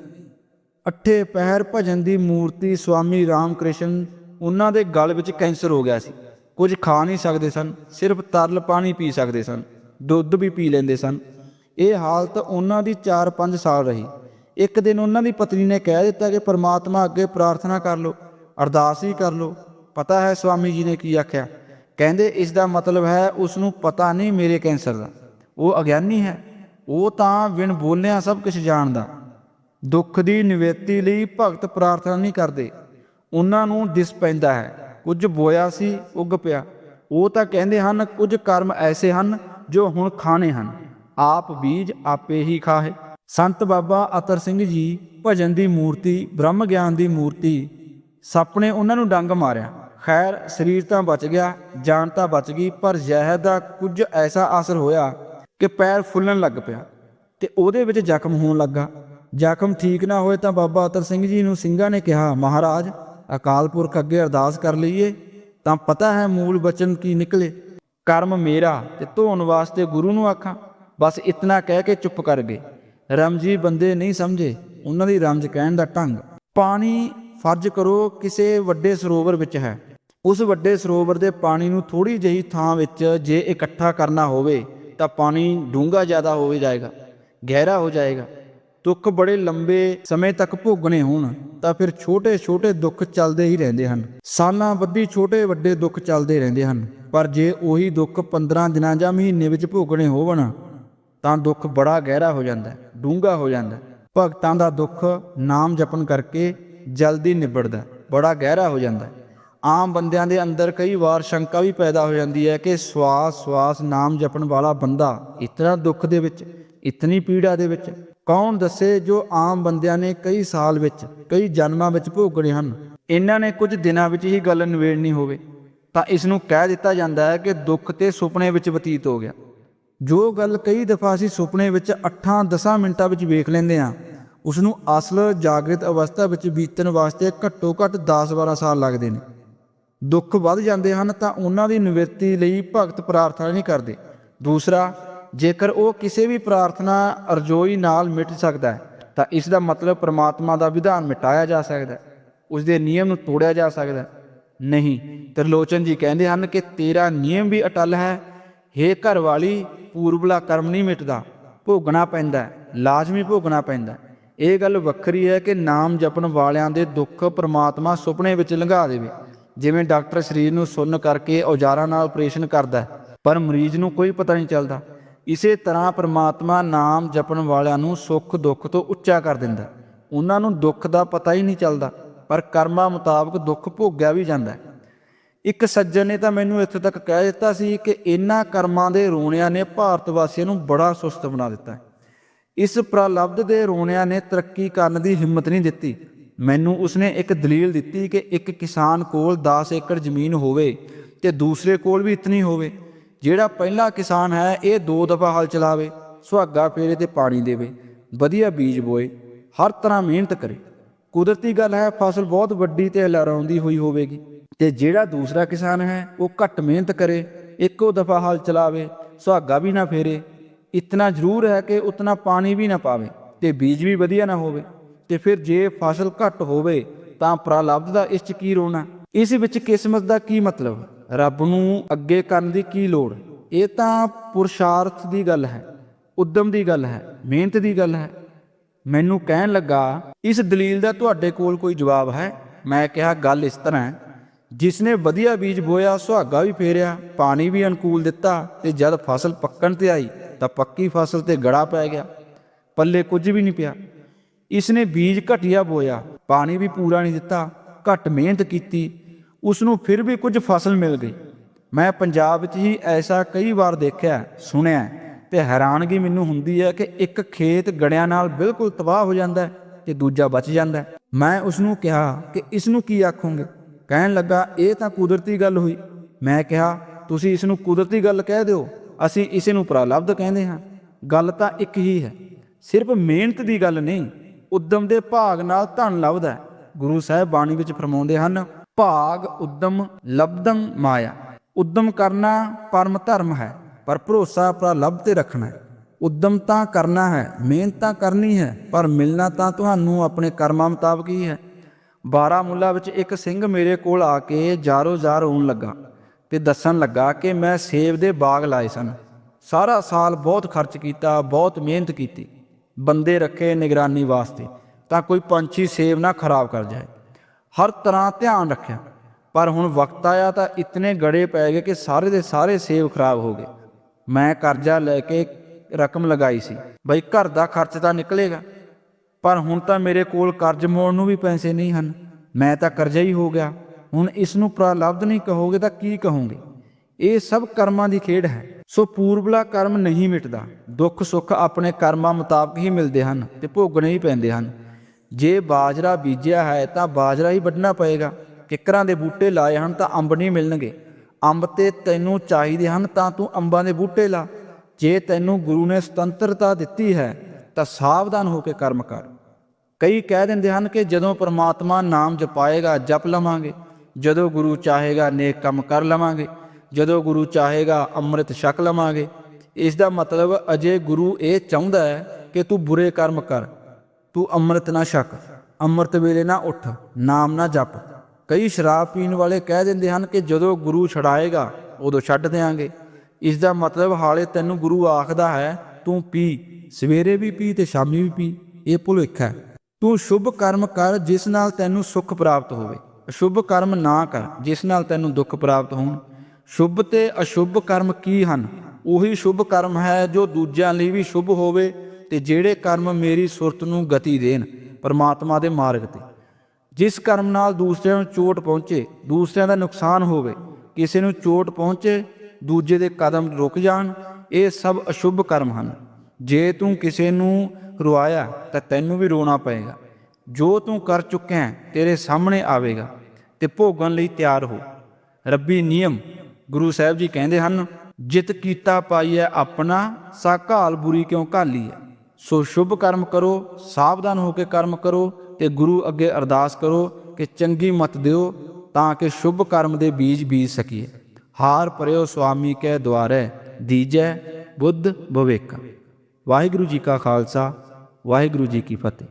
ਅੱਠੇ ਪਹਿਰ ਭਜਨ ਦੀ ਮੂਰਤੀ ਸਵਾਮੀ ਰਾਮਕ੍ਰਿਸ਼ਨ ਉਹਨਾਂ ਦੇ ਗਲ ਵਿੱਚ ਕੈਂਸਰ ਹੋ ਗਿਆ ਸੀ। ਕੁਝ ਖਾ ਨਹੀਂ ਸਕਦੇ ਸਨ, ਸਿਰਫ ਤਰਲ ਪਾਣੀ ਪੀ ਸਕਦੇ ਸਨ, ਦੁੱਧ ਵੀ ਪੀ ਲੈਂਦੇ ਸਨ। ਇਹ ਹਾਲਤ ਉਹਨਾਂ ਦੀ 4-5 ਸਾਲ ਰਹੀ। ਇੱਕ ਦਿਨ ਉਹਨਾਂ ਦੀ ਪਤਨੀ ਨੇ ਕਹਿ ਦਿੱਤਾ ਕਿ ਪਰਮਾਤਮਾ ਅੱਗੇ ਪ੍ਰਾਰਥਨਾ ਕਰ ਲਓ, ਅਰਦਾਸ ਹੀ ਕਰ ਲਓ ਪਤਾ ਹੈ ਸਵਾਮੀ ਜੀ ਨੇ ਕੀ ਆਖਿਆ? ਕਹਿੰਦੇ, ਇਸ ਦਾ ਮਤਲਬ ਹੈ ਉਸ ਨੂੰ ਪਤਾ ਨਹੀਂ ਮੇਰੇ ਕੈਂਸਰ ਦਾ। ਉਹ ਅਗਿਆਨੀ ਹੈ। ਉਹ ਤਾਂ ਬਿਨ ਬੋਲਿਆ ਸਭ ਕੁਝ ਜਾਣਦਾ। ਦੁੱਖ ਦੀ ਨਿਵੇਤੀ ਲਈ ਭਗਤ ਪ੍ਰਾਰਥਨਾ ਨਹੀਂ ਕਰਦੇ। ਉਹਨਾਂ ਨੂੰ ਦਿਸ ਪੈਂਦਾ ਹੈ। ਕੁਝ ਬੋਇਆ ਸੀ, ਉੱਗ ਪਿਆ। ਉਹ ਤਾਂ ਕਹਿੰਦੇ ਹਨ, ਕੁਝ ਕਰਮ ਐਸੇ ਹਨ ਜੋ ਹੁਣ ਖਾਣੇ ਹਨ। ਆਪ ਬੀਜ ਆਪੇ ਹੀ ਖਾਏ ਸੰਤ ਬਾਬਾ ਅਤਰ ਸਿੰਘ ਜੀ, ਭਜਨ ਦੀ ਮੂਰਤੀ, ਬ੍ਰਹਮ ਗਿਆਨ ਦੀ ਮੂਰਤੀ ਸੱਪ ਨੇ ਉਹਨਾਂ ਨੂੰ ਡੰਗ ਮਾਰਿਆ। ਖੈਰ, ਸਰੀਰ ਤਾਂ ਬਚ ਗਿਆ, ਜਾਨ ਤਾਂ ਬਚ ਗਈ, ਪਰ ਜ਼ਹਿਰ ਦਾ ਕੁਝ ਐਸਾ ਅਸਰ ਹੋਇਆ ਕਿ ਪੈਰ ਫੁੱਲਣ ਲੱਗ ਪਿਆ ਤੇ ਉਹਦੇ ਵਿੱਚ ਜ਼ਖਮ ਹੋਣ ਲੱਗਾ। ਜ਼ਖਮ ਠੀਕ ਨਾ ਹੋਏ ਤਾਂ ਬਾਬਾ ਅਤਰ ਸਿੰਘ ਜੀ ਨੂੰ ਸਿੰਘਾਂ ਨੇ ਕਿਹਾ, ਮਹਾਰਾਜ, ਅਕਾਲ ਪੁਰਖ ਅੱਗੇ ਅਰਦਾਸ ਕਰ ਲਈਏ, ਤਾਂ ਪਤਾ ਹੈ ਮੂਲ ਬਚਨ ਕੀ ਨਿਕਲੇ। ਕਰਮ ਮੇਰਾ ਤੇ ਧੋਣ ਵਾਸਤੇ ਗੁਰੂ ਨੂੰ ਆਖਾਂ। ਬਸ ਇਤਨਾ ਕਹਿ ਕੇ ਚੁੱਪ ਕਰ ਗਏ। ਰਮਜੀ ਬੰਦੇ ਨਹੀਂ ਸਮਝੇ, ਉਹਨਾਂ ਦੀ ਰਮਜ ਕਹਿਣ ਦਾ ਢੰਗ। ਪਾਣੀ ਫਰਜ਼ ਕਰੋ, ਕਿਸੇ ਵੱਡੇ ਸਰੋਵਰ ਵਿੱਚ ਹੈ। ਉਸ ਵੱਡੇ ਸਰੋਵਰ ਦੇ ਪਾਣੀ ਨੂੰ ਥੋੜੀ ਜਿਹੀ ਥਾਂ ਵਿੱਚ ਜੇ ਇਕੱਠਾ ਕਰਨਾ ਹੋਵੇ, ਤਾਂ ਪਾਣੀ ਡੂੰਘਾ ਜ਼ਿਆਦਾ ਹੋ ਜਾਏਗਾ, ਗਹਿਰਾ ਹੋ ਜਾਏਗਾ। ਦੁੱਖ ਬੜੇ ਲੰਬੇ ਸਮੇਂ ਤੱਕ ਭੋਗਣੇ ਹੋਣ, ਤਾਂ ਫਿਰ ਛੋਟੇ-ਛੋਟੇ ਦੁੱਖ ਚੱਲਦੇ ਹੀ ਰਹਿੰਦੇ ਹਨ। ਸਾਲਾਂ ਬੱਧੀ ਛੋਟੇ ਵੱਡੇ ਦੁੱਖ ਚੱਲਦੇ ਰਹਿੰਦੇ ਹਨ, ਪਰ ਜੇ ਉਹੀ ਦੁੱਖ 15 ਦਿਨਾਂ ਜਾਂ ਮਹੀਨੇ ਵਿੱਚ ਭੋਗਣੇ ਹੋਵਣ, ਤਾਂ ਦੁੱਖ ਬੜਾ ਗਹਿਰਾ ਹੋ ਜਾਂਦਾ ਹੈ ਡੂੰਘਾ ਹੋ ਜਾਂਦਾ। ਹੈ ਭਗਤਾਂ ਦਾ ਦੁੱਖ ਨਾਮ ਜਪਣ ਕਰਕੇ ਜਲਦੀ ਨਿਬੜਦਾ, ਬੜਾ ਗਹਿਰਾ ਹੋ ਜਾਂਦਾ। ਹੈ ਆਮ ਬੰਦਿਆਂ ਦੇ ਅੰਦਰ ਕਈ ਵਾਰ ਸ਼ੰਕਾ ਵੀ ਪੈਦਾ ਹੋ ਜਾਂਦੀ ਹੈ ਕਿ ਸਵਾਸ ਸਵਾਸ ਨਾਮ ਜਪਣ ਵਾਲਾ ਬੰਦਾ ਇਤਨਾ ਦੁੱਖ ਦੇ ਵਿੱਚ, ਇਤਨੀ ਪੀੜਾ ਦੇ ਵਿੱਚ ਕੌਣ ਦੱਸੇ ਜੋ ਆਮ ਬੰਦਿਆਂ ਨੇ ਕਈ ਸਾਲ ਵਿੱਚ, ਕਈ ਜਨਮਾਂ ਵਿੱਚ ਭੋਗਣੇ ਹਨ? ਇਹਨਾਂ ਨੇ ਕੁਝ ਦਿਨਾਂ ਵਿੱਚ ਹੀ ਗੱਲ ਨਿਬੇੜਨੀ ਹੋਵੇ, ਤਾਂ ਇਸ ਨੂੰ ਕਹਿ ਦਿੱਤਾ ਜਾਂਦਾ ਹੈ ਕਿ ਦੁੱਖ ਤੇ ਸੁਪਨੇ ਵਿੱਚ ਬਤੀਤ ਹੋ ਗਿਆ। ਜੋ ਗੱਲ ਕਈ ਦਫਾ ਅਸੀਂ ਸੁਪਨੇ ਵਿੱਚ 8-10 ਮਿੰਟਾਂ ਵਿੱਚ ਵੇਖ ਲੈਂਦੇ ਹਾਂ ਉਸ ਨੂੰ ਅਸਲ ਜਾਗਰਿਤ ਅਵਸਥਾ ਵਿੱਚ ਬੀਤਣ ਵਾਸਤੇ ਘੱਟੋ ਘੱਟ 10-12 ਸਾਲ ਲੱਗਦੇ ਨੇ। ਦੁੱਖ ਵੱਧ ਜਾਂਦੇ ਹਨ ਤਾਂ ਉਹਨਾਂ ਦੀ ਨਿਵਰਤੀ ਲਈ ਭਗਤ ਪ੍ਰਾਰਥਨਾ ਨਹੀਂ ਕਰਦੇ। ਦੂਸਰਾ ਜੇਕਰ ਉਹ ਕਿਸੇ ਵੀ ਪ੍ਰਾਰਥਨਾ ਅਰਜ਼ੋਈ ਨਾਲ ਮਿਟ ਸਕਦਾ ਹੈ ਤਾਂ ਇਸ ਦਾ ਮਤਲਬ ਪ੍ਰਮਾਤਮਾ ਦਾ ਵਿਧਾਨ ਮਿਟਾਇਆ ਜਾ ਸਕਦਾ ਹੈ ਉਸ ਦੇ ਨਿਯਮ ਨੂੰ ਤੋੜਿਆ ਜਾ ਸਕਦਾ ਹੈ। ਨਹੀਂ ਤਰਲੋਚਨ ਜੀ ਕਹਿੰਦੇ ਹਨ ਕਿ ਤੇਰਾ ਨਿਯਮ ਵੀ ਅਟਲ ਹੈ ਹੇ ਘਰ ਵਾਲੀ ਪੂਰਬਲਾ ਕਰਮ ਨਹੀਂ ਮਿਟਦਾ ਭੋਗਣਾ ਪੈਂਦਾ ਹੈ, ਲਾਜ਼ਮੀ ਭੋਗਣਾ ਪੈਂਦਾ ਹੈ। ਇਹ ਗੱਲ ਵੱਖਰੀ ਹੈ ਕਿ ਨਾਮ ਜਪਣ ਵਾਲਿਆਂ ਦੇ ਦੁੱਖ ਪ੍ਰਮਾਤਮਾ ਸੁਪਨੇ ਵਿੱਚ ਲੰਘਾ ਦੇਵੇ। ਜਿਵੇਂ ਡਾਕਟਰ ਸਰੀਰ ਨੂੰ ਸੁੰਨ ਕਰਕੇ ਔਜ਼ਾਰਾਂ ਨਾਲ ਆਪਰੇਸ਼ਨ ਕਰਦਾ ਪਰ ਮਰੀਜ਼ ਨੂੰ ਕੋਈ ਪਤਾ ਨਹੀਂ ਚੱਲਦਾ। ਇਸੇ ਤਰ੍ਹਾਂ ਪ੍ਰਮਾਤਮਾ ਨਾਮ ਜਪਣ ਵਾਲਿਆਂ ਨੂੰ ਸੁੱਖ ਦੁੱਖ ਤੋਂ ਉੱਚਾ ਕਰ ਦਿੰਦਾ ਉਹਨਾਂ ਨੂੰ ਦੁੱਖ ਦਾ ਪਤਾ ਹੀ ਨਹੀਂ ਚੱਲਦਾ, ਪਰ ਕਰਮਾਂ ਮੁਤਾਬਕ ਦੁੱਖ ਭੋਗਿਆ ਵੀ ਜਾਂਦਾ ਇੱਕ ਸੱਜਣ ਨੇ ਤਾਂ ਮੈਨੂੰ ਇੱਥੇ ਤੱਕ ਕਹਿ ਦਿੱਤਾ ਸੀ ਕਿ ਇਹਨਾਂ ਕਰਮਾਂ ਦੇ ਰੋਣਿਆਂ ਨੇ ਭਾਰਤ ਵਾਸੀਆਂ ਨੂੰ ਬੜਾ ਸੁਸਤ ਬਣਾ ਦਿੱਤਾ ਇਸ ਪ੍ਰਲਬਧ ਦੇ ਰੋਣਿਆਂ ਨੇ ਤਰੱਕੀ ਕਰਨ ਦੀ ਹਿੰਮਤ ਨਹੀਂ ਦਿੱਤੀ। ਮੈਨੂੰ ਉਸਨੇ ਇੱਕ ਦਲੀਲ ਦਿੱਤੀ ਕਿ ਇੱਕ ਕਿਸਾਨ ਕੋਲ 10 ਏਕੜ ਜ਼ਮੀਨ ਹੋਵੇ ਤੇ ਦੂਸਰੇ ਕੋਲ ਵੀ ਇਤਨੀ ਹੋਵੇ, ਜਿਹੜਾ ਪਹਿਲਾ ਕਿਸਾਨ ਹੈ ਇਹ ਦੋ ਦਫਾ ਹਲ ਚਲਾਵੇ, ਸੁਹਾਗਾ ਫੇਰੇ ਤੇ ਪਾਣੀ ਦੇਵੇ, ਵਧੀਆ ਬੀਜ ਬੋਏ, ਹਰ ਤਰ੍ਹਾਂ ਮਿਹਨਤ ਕਰੇ। ਕੁਦਰਤੀ ਗੱਲ ਹੈ, ਫਸਲ ਬਹੁਤ ਵੱਡੀ ਤੇ ਲਹਿਰਾਉਂਦੀ ਹੋਈ ਹੋਵੇਗੀ। ਤੇ ਜਿਹੜਾ ਦੂਸਰਾ ਕਿਸਾਨ ਹੈ, ਉਹ ਘੱਟ ਮਿਹਨਤ ਕਰੇ, ਇੱਕੋ ਦਫਾ ਹਲ ਚਲਾਵੇ, ਸੁਹਾਗਾ ਵੀ ਨਾ ਫੇਰੇ। ਇਤਨਾ ਜ਼ਰੂਰ ਹੈ ਕਿ ਉਤਨਾ ਪਾਣੀ ਵੀ ਨਾ ਪਾਵੇ ਤੇ ਬੀਜ ਵੀ ਵਧੀਆ ਨਾ ਹੋਵੇ। ਤੇ ਫਿਰ ਜੇ ਫਸਲ ਘੱਟ ਹੋਵੇ ਤਾਂ ਪ੍ਰਲਬਧ ਦਾ ਇਸ ਚ ਕੀ ਰੋਣਾ? ਇਸ ਵਿੱਚ ਕਿਸਮਤ ਦਾ ਕੀ ਮਤਲਬ? ਰੱਬ ਨੂੰ ਅੱਗੇ ਕਰਨ ਦੀ ਕੀ ਲੋੜ? ਇਹ ਤਾਂ ਪੁਰਸ਼ਾਰਥ ਦੀ ਗੱਲ ਹੈ, ਉਦਮ ਦੀ ਗੱਲ ਹੈ, ਮਿਹਨਤ ਦੀ ਗੱਲ ਹੈ। ਮੈਨੂੰ ਕਹਿਣ ਲੱਗਾ, ਇਸ ਦਲੀਲ ਦਾ ਤੁਹਾਡੇ ਕੋਲ ਕੋਈ ਜਵਾਬ ਹੈ? ਮੈਂ ਕਿਹਾ, ਗੱਲ ਇਸ ਤਰ੍ਹਾਂ ਹੈ। ਜਿਸ ਨੇ ਵਧੀਆ ਬੀਜ ਬੋਇਆ, ਸੁਹਾਗਾ ਵੀ ਫੇਰਿਆ, ਪਾਣੀ ਵੀ ਅਨੁਕੂਲ ਦਿੱਤਾ ਤੇ ਜਦ ਫਸਲ ਪੱਕਣ ਤੇ ਆਈ ਤਾਂ ਪੱਕੀ ਫਸਲ ਤੇ ਗੜਾ ਪੈ ਗਿਆ। ਪੱਲੇ ਕੁਝ ਵੀ ਨਹੀਂ ਪਿਆ। ਇਸ ਨੇ ਬੀਜ ਘਟਿਆ ਬੋਇਆ, ਪਾਣੀ ਵੀ ਪੂਰਾ ਨਹੀਂ ਦਿੱਤਾ, ਘੱਟ ਮਿਹਨਤ ਕੀਤੀ ਉਸ ਨੂੰ ਫਿਰ ਵੀ ਕੁਝ ਫਸਲ ਮਿਲ ਗਈ। ਮੈਂ ਪੰਜਾਬ ਵਿੱਚ ਹੀ ਐਸਾ ਕਈ ਵਾਰ ਦੇਖਿਆ, ਸੁਣਿਆ ਹੈ ਤੇ ਹੈਰਾਨਗੀ ਮੈਨੂੰ ਹੁੰਦੀ ਹੈ ਕਿ ਇੱਕ ਖੇਤ ਗੜਿਆਂ ਨਾਲ ਬਿਲਕੁਲ ਤਬਾਹ ਹੋ ਜਾਂਦਾ ਹੈ ਤੇ ਦੂਜਾ ਬਚ ਜਾਂਦਾ ਹੈ। ਮੈਂ ਉਸ ਨੂੰ ਕਿਹਾ ਕਿ ਇਸ ਨੂੰ ਕੀ ਆਖੋਗੇ? ਕਹਿਣ ਲੱਗਾ, ਇਹ ਤਾਂ ਕੁਦਰਤੀ ਗੱਲ ਹੋਈ। ਮੈਂ ਕਿਹਾ, ਤੁਸੀਂ ਇਸ ਨੂੰ ਕੁਦਰਤੀ ਗੱਲ ਕਹਿ ਦਿਓ, ਅਸੀਂ ਇਸੇ ਨੂੰ ਪ੍ਰਾਲਬਧ ਕਹਿੰਦੇ ਹਾਂ। ਗੱਲ ਤਾਂ ਇੱਕ ਹੀ ਹੈ, ਸਿਰਫ ਮਿਹਨਤ ਦੀ ਗੱਲ ਨਹੀਂ ਉਦਮ ਦੇ ਭਾਗ ਨਾਲ ਧਨ ਲੱਭਦਾ ਹੈ। ਗੁਰੂ ਸਾਹਿਬ ਬਾਣੀ ਵਿੱਚ ਫਰਮਾਉਂਦੇ ਹਨ, ਭਾਗ ਉਦਮ ਲਬਦੰ ਮਾਇਆ। ਉਦਮ ਕਰਨਾ ਪਰਮ ਧਰਮ ਹੈ, ਪਰ ਭਰੋਸਾ ਆਪਣਾ ਪ੍ਰਲਬਧ ਤੇ ਰੱਖਣਾ ਹੈ। ਉਦਮ ਤਾਂ ਕਰਨਾ ਹੈ, ਮਿਹਨਤ ਤਾਂ ਕਰਨੀ ਹੈ, ਪਰ ਮਿਲਣਾ ਤਾਂ ਤੁਹਾਨੂੰ ਆਪਣੇ ਕਰਮਾਂ ਮੁਤਾਬਕ ਹੀ ਹੈ। ਬਾਰਾਮੂਲਾ ਵਿੱਚ ਇੱਕ ਸਿੰਘ ਮੇਰੇ ਕੋਲ ਆ ਕੇ ਜਾਰੋ ਜਾਰ ਹੋਣ ਲੱਗਾ ਤੇ ਦੱਸਣ ਲੱਗਾ ਕਿ ਮੈਂ ਸੇਬ ਦੇ ਬਾਗ ਲਾਏ ਸਨ। ਸਾਰਾ ਸਾਲ ਬਹੁਤ ਖਰਚ ਕੀਤਾ, ਬਹੁਤ ਮਿਹਨਤ ਕੀਤੀ। ਬੰਦੇ ਰੱਖੇ ਨਿਗਰਾਨੀ ਵਾਸਤੇ, ਤਾਂ ਕੋਈ ਪੰਛੀ ਸੇਬ ਨਾ ਖਰਾਬ ਕਰ ਜਾਏ। ਹਰ ਤਰ੍ਹਾਂ ਧਿਆਨ ਰੱਖਿਆ। ਪਰ ਹੁਣ ਵਕਤ ਆਇਆ ਤਾਂ ਇਤਨੇ ਗੜੇ ਪੈ ਗਏ ਕਿ ਸਾਰੇ ਦੇ ਸਾਰੇ ਸੇਬ ਖਰਾਬ ਹੋ ਗਏ। ਮੈਂ ਕਰਜ਼ਾ ਲੈ ਕੇ ਰਕਮ ਲਗਾਈ ਸੀ। ਬਈ ਘਰ ਦਾ ਖਰਚ ਤਾਂ ਨਿਕਲੇਗਾ। ਪਰ ਹੁਣ ਤਾਂ ਮੇਰੇ ਕੋਲ ਕਰਜ਼ ਮੋੜਨ ਨੂੰ ਵੀ ਪੈਸੇ ਨਹੀਂ ਹਨ। ਮੈਂ ਤਾਂ ਕਰਜ਼ਾ ਹੀ ਹੋ ਗਿਆ। ਹੁਣ ਇਸ ਨੂੰ ਪ੍ਰਲਬਧ ਨਹੀਂ ਕਹੋਗੇ ਤਾਂ ਕੀ ਕਹੋਗੇ? ਇਹ ਸਭ ਕਰਮਾਂ ਦੀ ਖੇਡ ਹੈ। ਸੋ ਪੂਰਬਲਾ ਕਰਮ ਨਹੀਂ ਮਿਟਦਾ। ਦੁੱਖ ਸੁੱਖ ਆਪਣੇ ਕਰਮਾਂ ਮੁਤਾਬਕ ਹੀ ਮਿਲਦੇ ਹਨ ਤੇ ਭੋਗਣੇ ਹੀ ਪੈਂਦੇ ਹਨ। ਜੇ ਬਾਜਰਾ ਬੀਜਿਆ ਹੈ ਤਾਂ ਬਾਜਰਾ ਹੀ ਵੱਢਣਾ ਪਏਗਾ। ਕਿੱਕਰਾਂ ਦੇ ਬੂਟੇ ਲਾਏ ਹਨ ਤਾਂ ਅੰਬ ਨਹੀਂ ਮਿਲਣਗੇ। ਅੰਬ ਤੇ ਤੈਨੂੰ ਚਾਹੀਦੇ ਹਨ ਤਾਂ ਤੂੰ ਅੰਬਾਂ ਦੇ ਬੂਟੇ ਲਾ। ਜੇ ਤੈਨੂੰ ਗੁਰੂ ਨੇ ਸੁਤੰਤਰਤਾ ਦਿੱਤੀ ਹੈ ਤਾਂ ਸਾਵਧਾਨ ਹੋ ਕੇ ਕਰਮ ਕਰ। ਕਈ ਕਹਿ ਦਿੰਦੇ ਹਨ ਕਿ ਜਦੋਂ ਪ੍ਰਮਾਤਮਾ ਨਾਮ ਜਪਾਏਗਾ, ਜਪ ਲਵਾਂਗੇ। ਜਦੋਂ ਗੁਰੂ ਚਾਹੇਗਾ, ਨੇਕ ਕੰਮ ਕਰ ਲਵਾਂਗੇ। ਜਦੋਂ ਗੁਰੂ ਚਾਹੇਗਾ ਅੰਮ੍ਰਿਤ ਛਕ ਲਵਾਂਗੇ। ਇਸ ਦਾ ਮਤਲਬ ਅਜੇ ਗੁਰੂ ਇਹ ਚਾਹੁੰਦਾ ਹੈ ਕਿ ਤੂੰ ਬੁਰੇ ਕਰਮ ਕਰ, ਤੂੰ ਅੰਮ੍ਰਿਤ ਨਾ ਛਕ, ਅੰਮ੍ਰਿਤ ਵੇਲੇ ਨਾ ਉੱਠ, ਨਾਮ ਨਾ ਜਪ। ਕਈ ਸ਼ਰਾਬ ਪੀਣ ਵਾਲੇ ਕਹਿ ਦਿੰਦੇ ਹਨ ਕਿ ਜਦੋਂ ਗੁਰੂ ਛੜਾਏਗਾ ਉਦੋਂ ਛੱਡ ਦੇਾਂਗੇ ਇਸ ਦਾ ਮਤਲਬ ਹਾਲੇ ਤੈਨੂੰ ਗੁਰੂ ਆਖਦਾ ਹੈ, ਤੂੰ ਪੀ, ਸਵੇਰੇ ਵੀ ਪੀ ਤੇ ਸ਼ਾਮੀ ਵੀ ਪੀ, ਇਹ ਭੁਲੇਖਾ ਹੈ। ਤੂੰ ਸ਼ੁਭ ਕਰਮ ਕਰ ਜਿਸ ਨਾਲ ਤੈਨੂੰ ਸੁੱਖ ਪ੍ਰਾਪਤ ਹੋਵੇ। ਅਸ਼ੁਭ ਕਰਮ ਨਾ ਕਰ ਜਿਸ ਨਾਲ ਤੈਨੂੰ ਦੁੱਖ ਪ੍ਰਾਪਤ ਹੋਣ। ਸ਼ੁਭ ਤੇ ਅਸ਼ੁਭ ਕਰਮ ਕੀ ਹਨ? ਉਹੀ ਸ਼ੁਭ ਕਰਮ ਹੈ ਜੋ ਦੂਜਿਆਂ ਲਈ ਵੀ ਸ਼ੁਭ ਹੋਵੇ ਤੇ ਜਿਹੜੇ ਕਰਮ ਮੇਰੀ ਸੁਰਤ ਨੂੰ ਗਤੀ ਦੇਣ ਪਰਮਾਤਮਾ ਦੇ ਮਾਰਗ ਤੇ। ਜਿਸ ਕਰਮ ਨਾਲ ਦੂਸਰਿਆਂ ਨੂੰ ਚੋਟ ਪਹੁੰਚੇ, ਦੂਸਰਿਆਂ ਦਾ ਨੁਕਸਾਨ ਹੋਵੇ, ਕਿਸੇ ਨੂੰ ਚੋਟ ਪਹੁੰਚੇ, ਦੂਜੇ ਦੇ ਕਦਮ ਰੁਕ ਜਾਣ, ਇਹ ਸਭ ਅਸ਼ੁਭ ਕਰਮ ਹਨ। ਜੇ ਤੂੰ ਕਿਸੇ ਨੂੰ ਰੁਆਇਆ ਤਾਂ ਤੈਨੂੰ ਵੀ ਰੋਣਾ ਪਏਗਾ। ਜੋ ਤੂੰ ਕਰ ਚੁੱਕਿਆ, ਤੇਰੇ ਸਾਹਮਣੇ ਆਵੇਗਾ ਤੇ ਭੋਗਣ ਲਈ ਤਿਆਰ ਹੋ। ਰੱਬੀ ਨਿਯਮ ਗੁਰੂ ਸਾਹਿਬ ਜੀ ਕਹਿੰਦੇ ਹਨ, ਜਿਤ ਕੀਤਾ ਪਾਈਐ ਆਪਣਾ, ਸਾ ਘਾਲ ਬੁਰੀ ਕਿਉਂ ਘਾਲੀ ਹੈ ਸੋ ਸ਼ੁਭ ਕਰਮ ਕਰੋ, ਸਾਵਧਾਨ ਹੋ ਕੇ ਕਰਮ ਕਰੋ ਤੇ ਗੁਰੂ ਅੱਗੇ ਅਰਦਾਸ ਕਰੋ ਕਿ ਚੰਗੀ ਮਤ ਦਿਓ ਤਾਂ ਕਿ ਸ਼ੁਭ ਕਰਮ ਦੇ ਬੀਜ ਬੀਜ ਸਕੀਏ। ਹਾਰ ਪਰਿਓ ਸੁਆਮੀ ਕੈ ਦੁਆਰੈ, ਦੀਜੈ ਬੁੱਧ ਭਵਿੱਖ। ਵਾਹਿਗੁਰੂ ਜੀ ਕਾ ਖਾਲਸਾ, ਵਾਹਿਗੁਰੂ ਜੀ ਕੀ ਫਤਿਹ।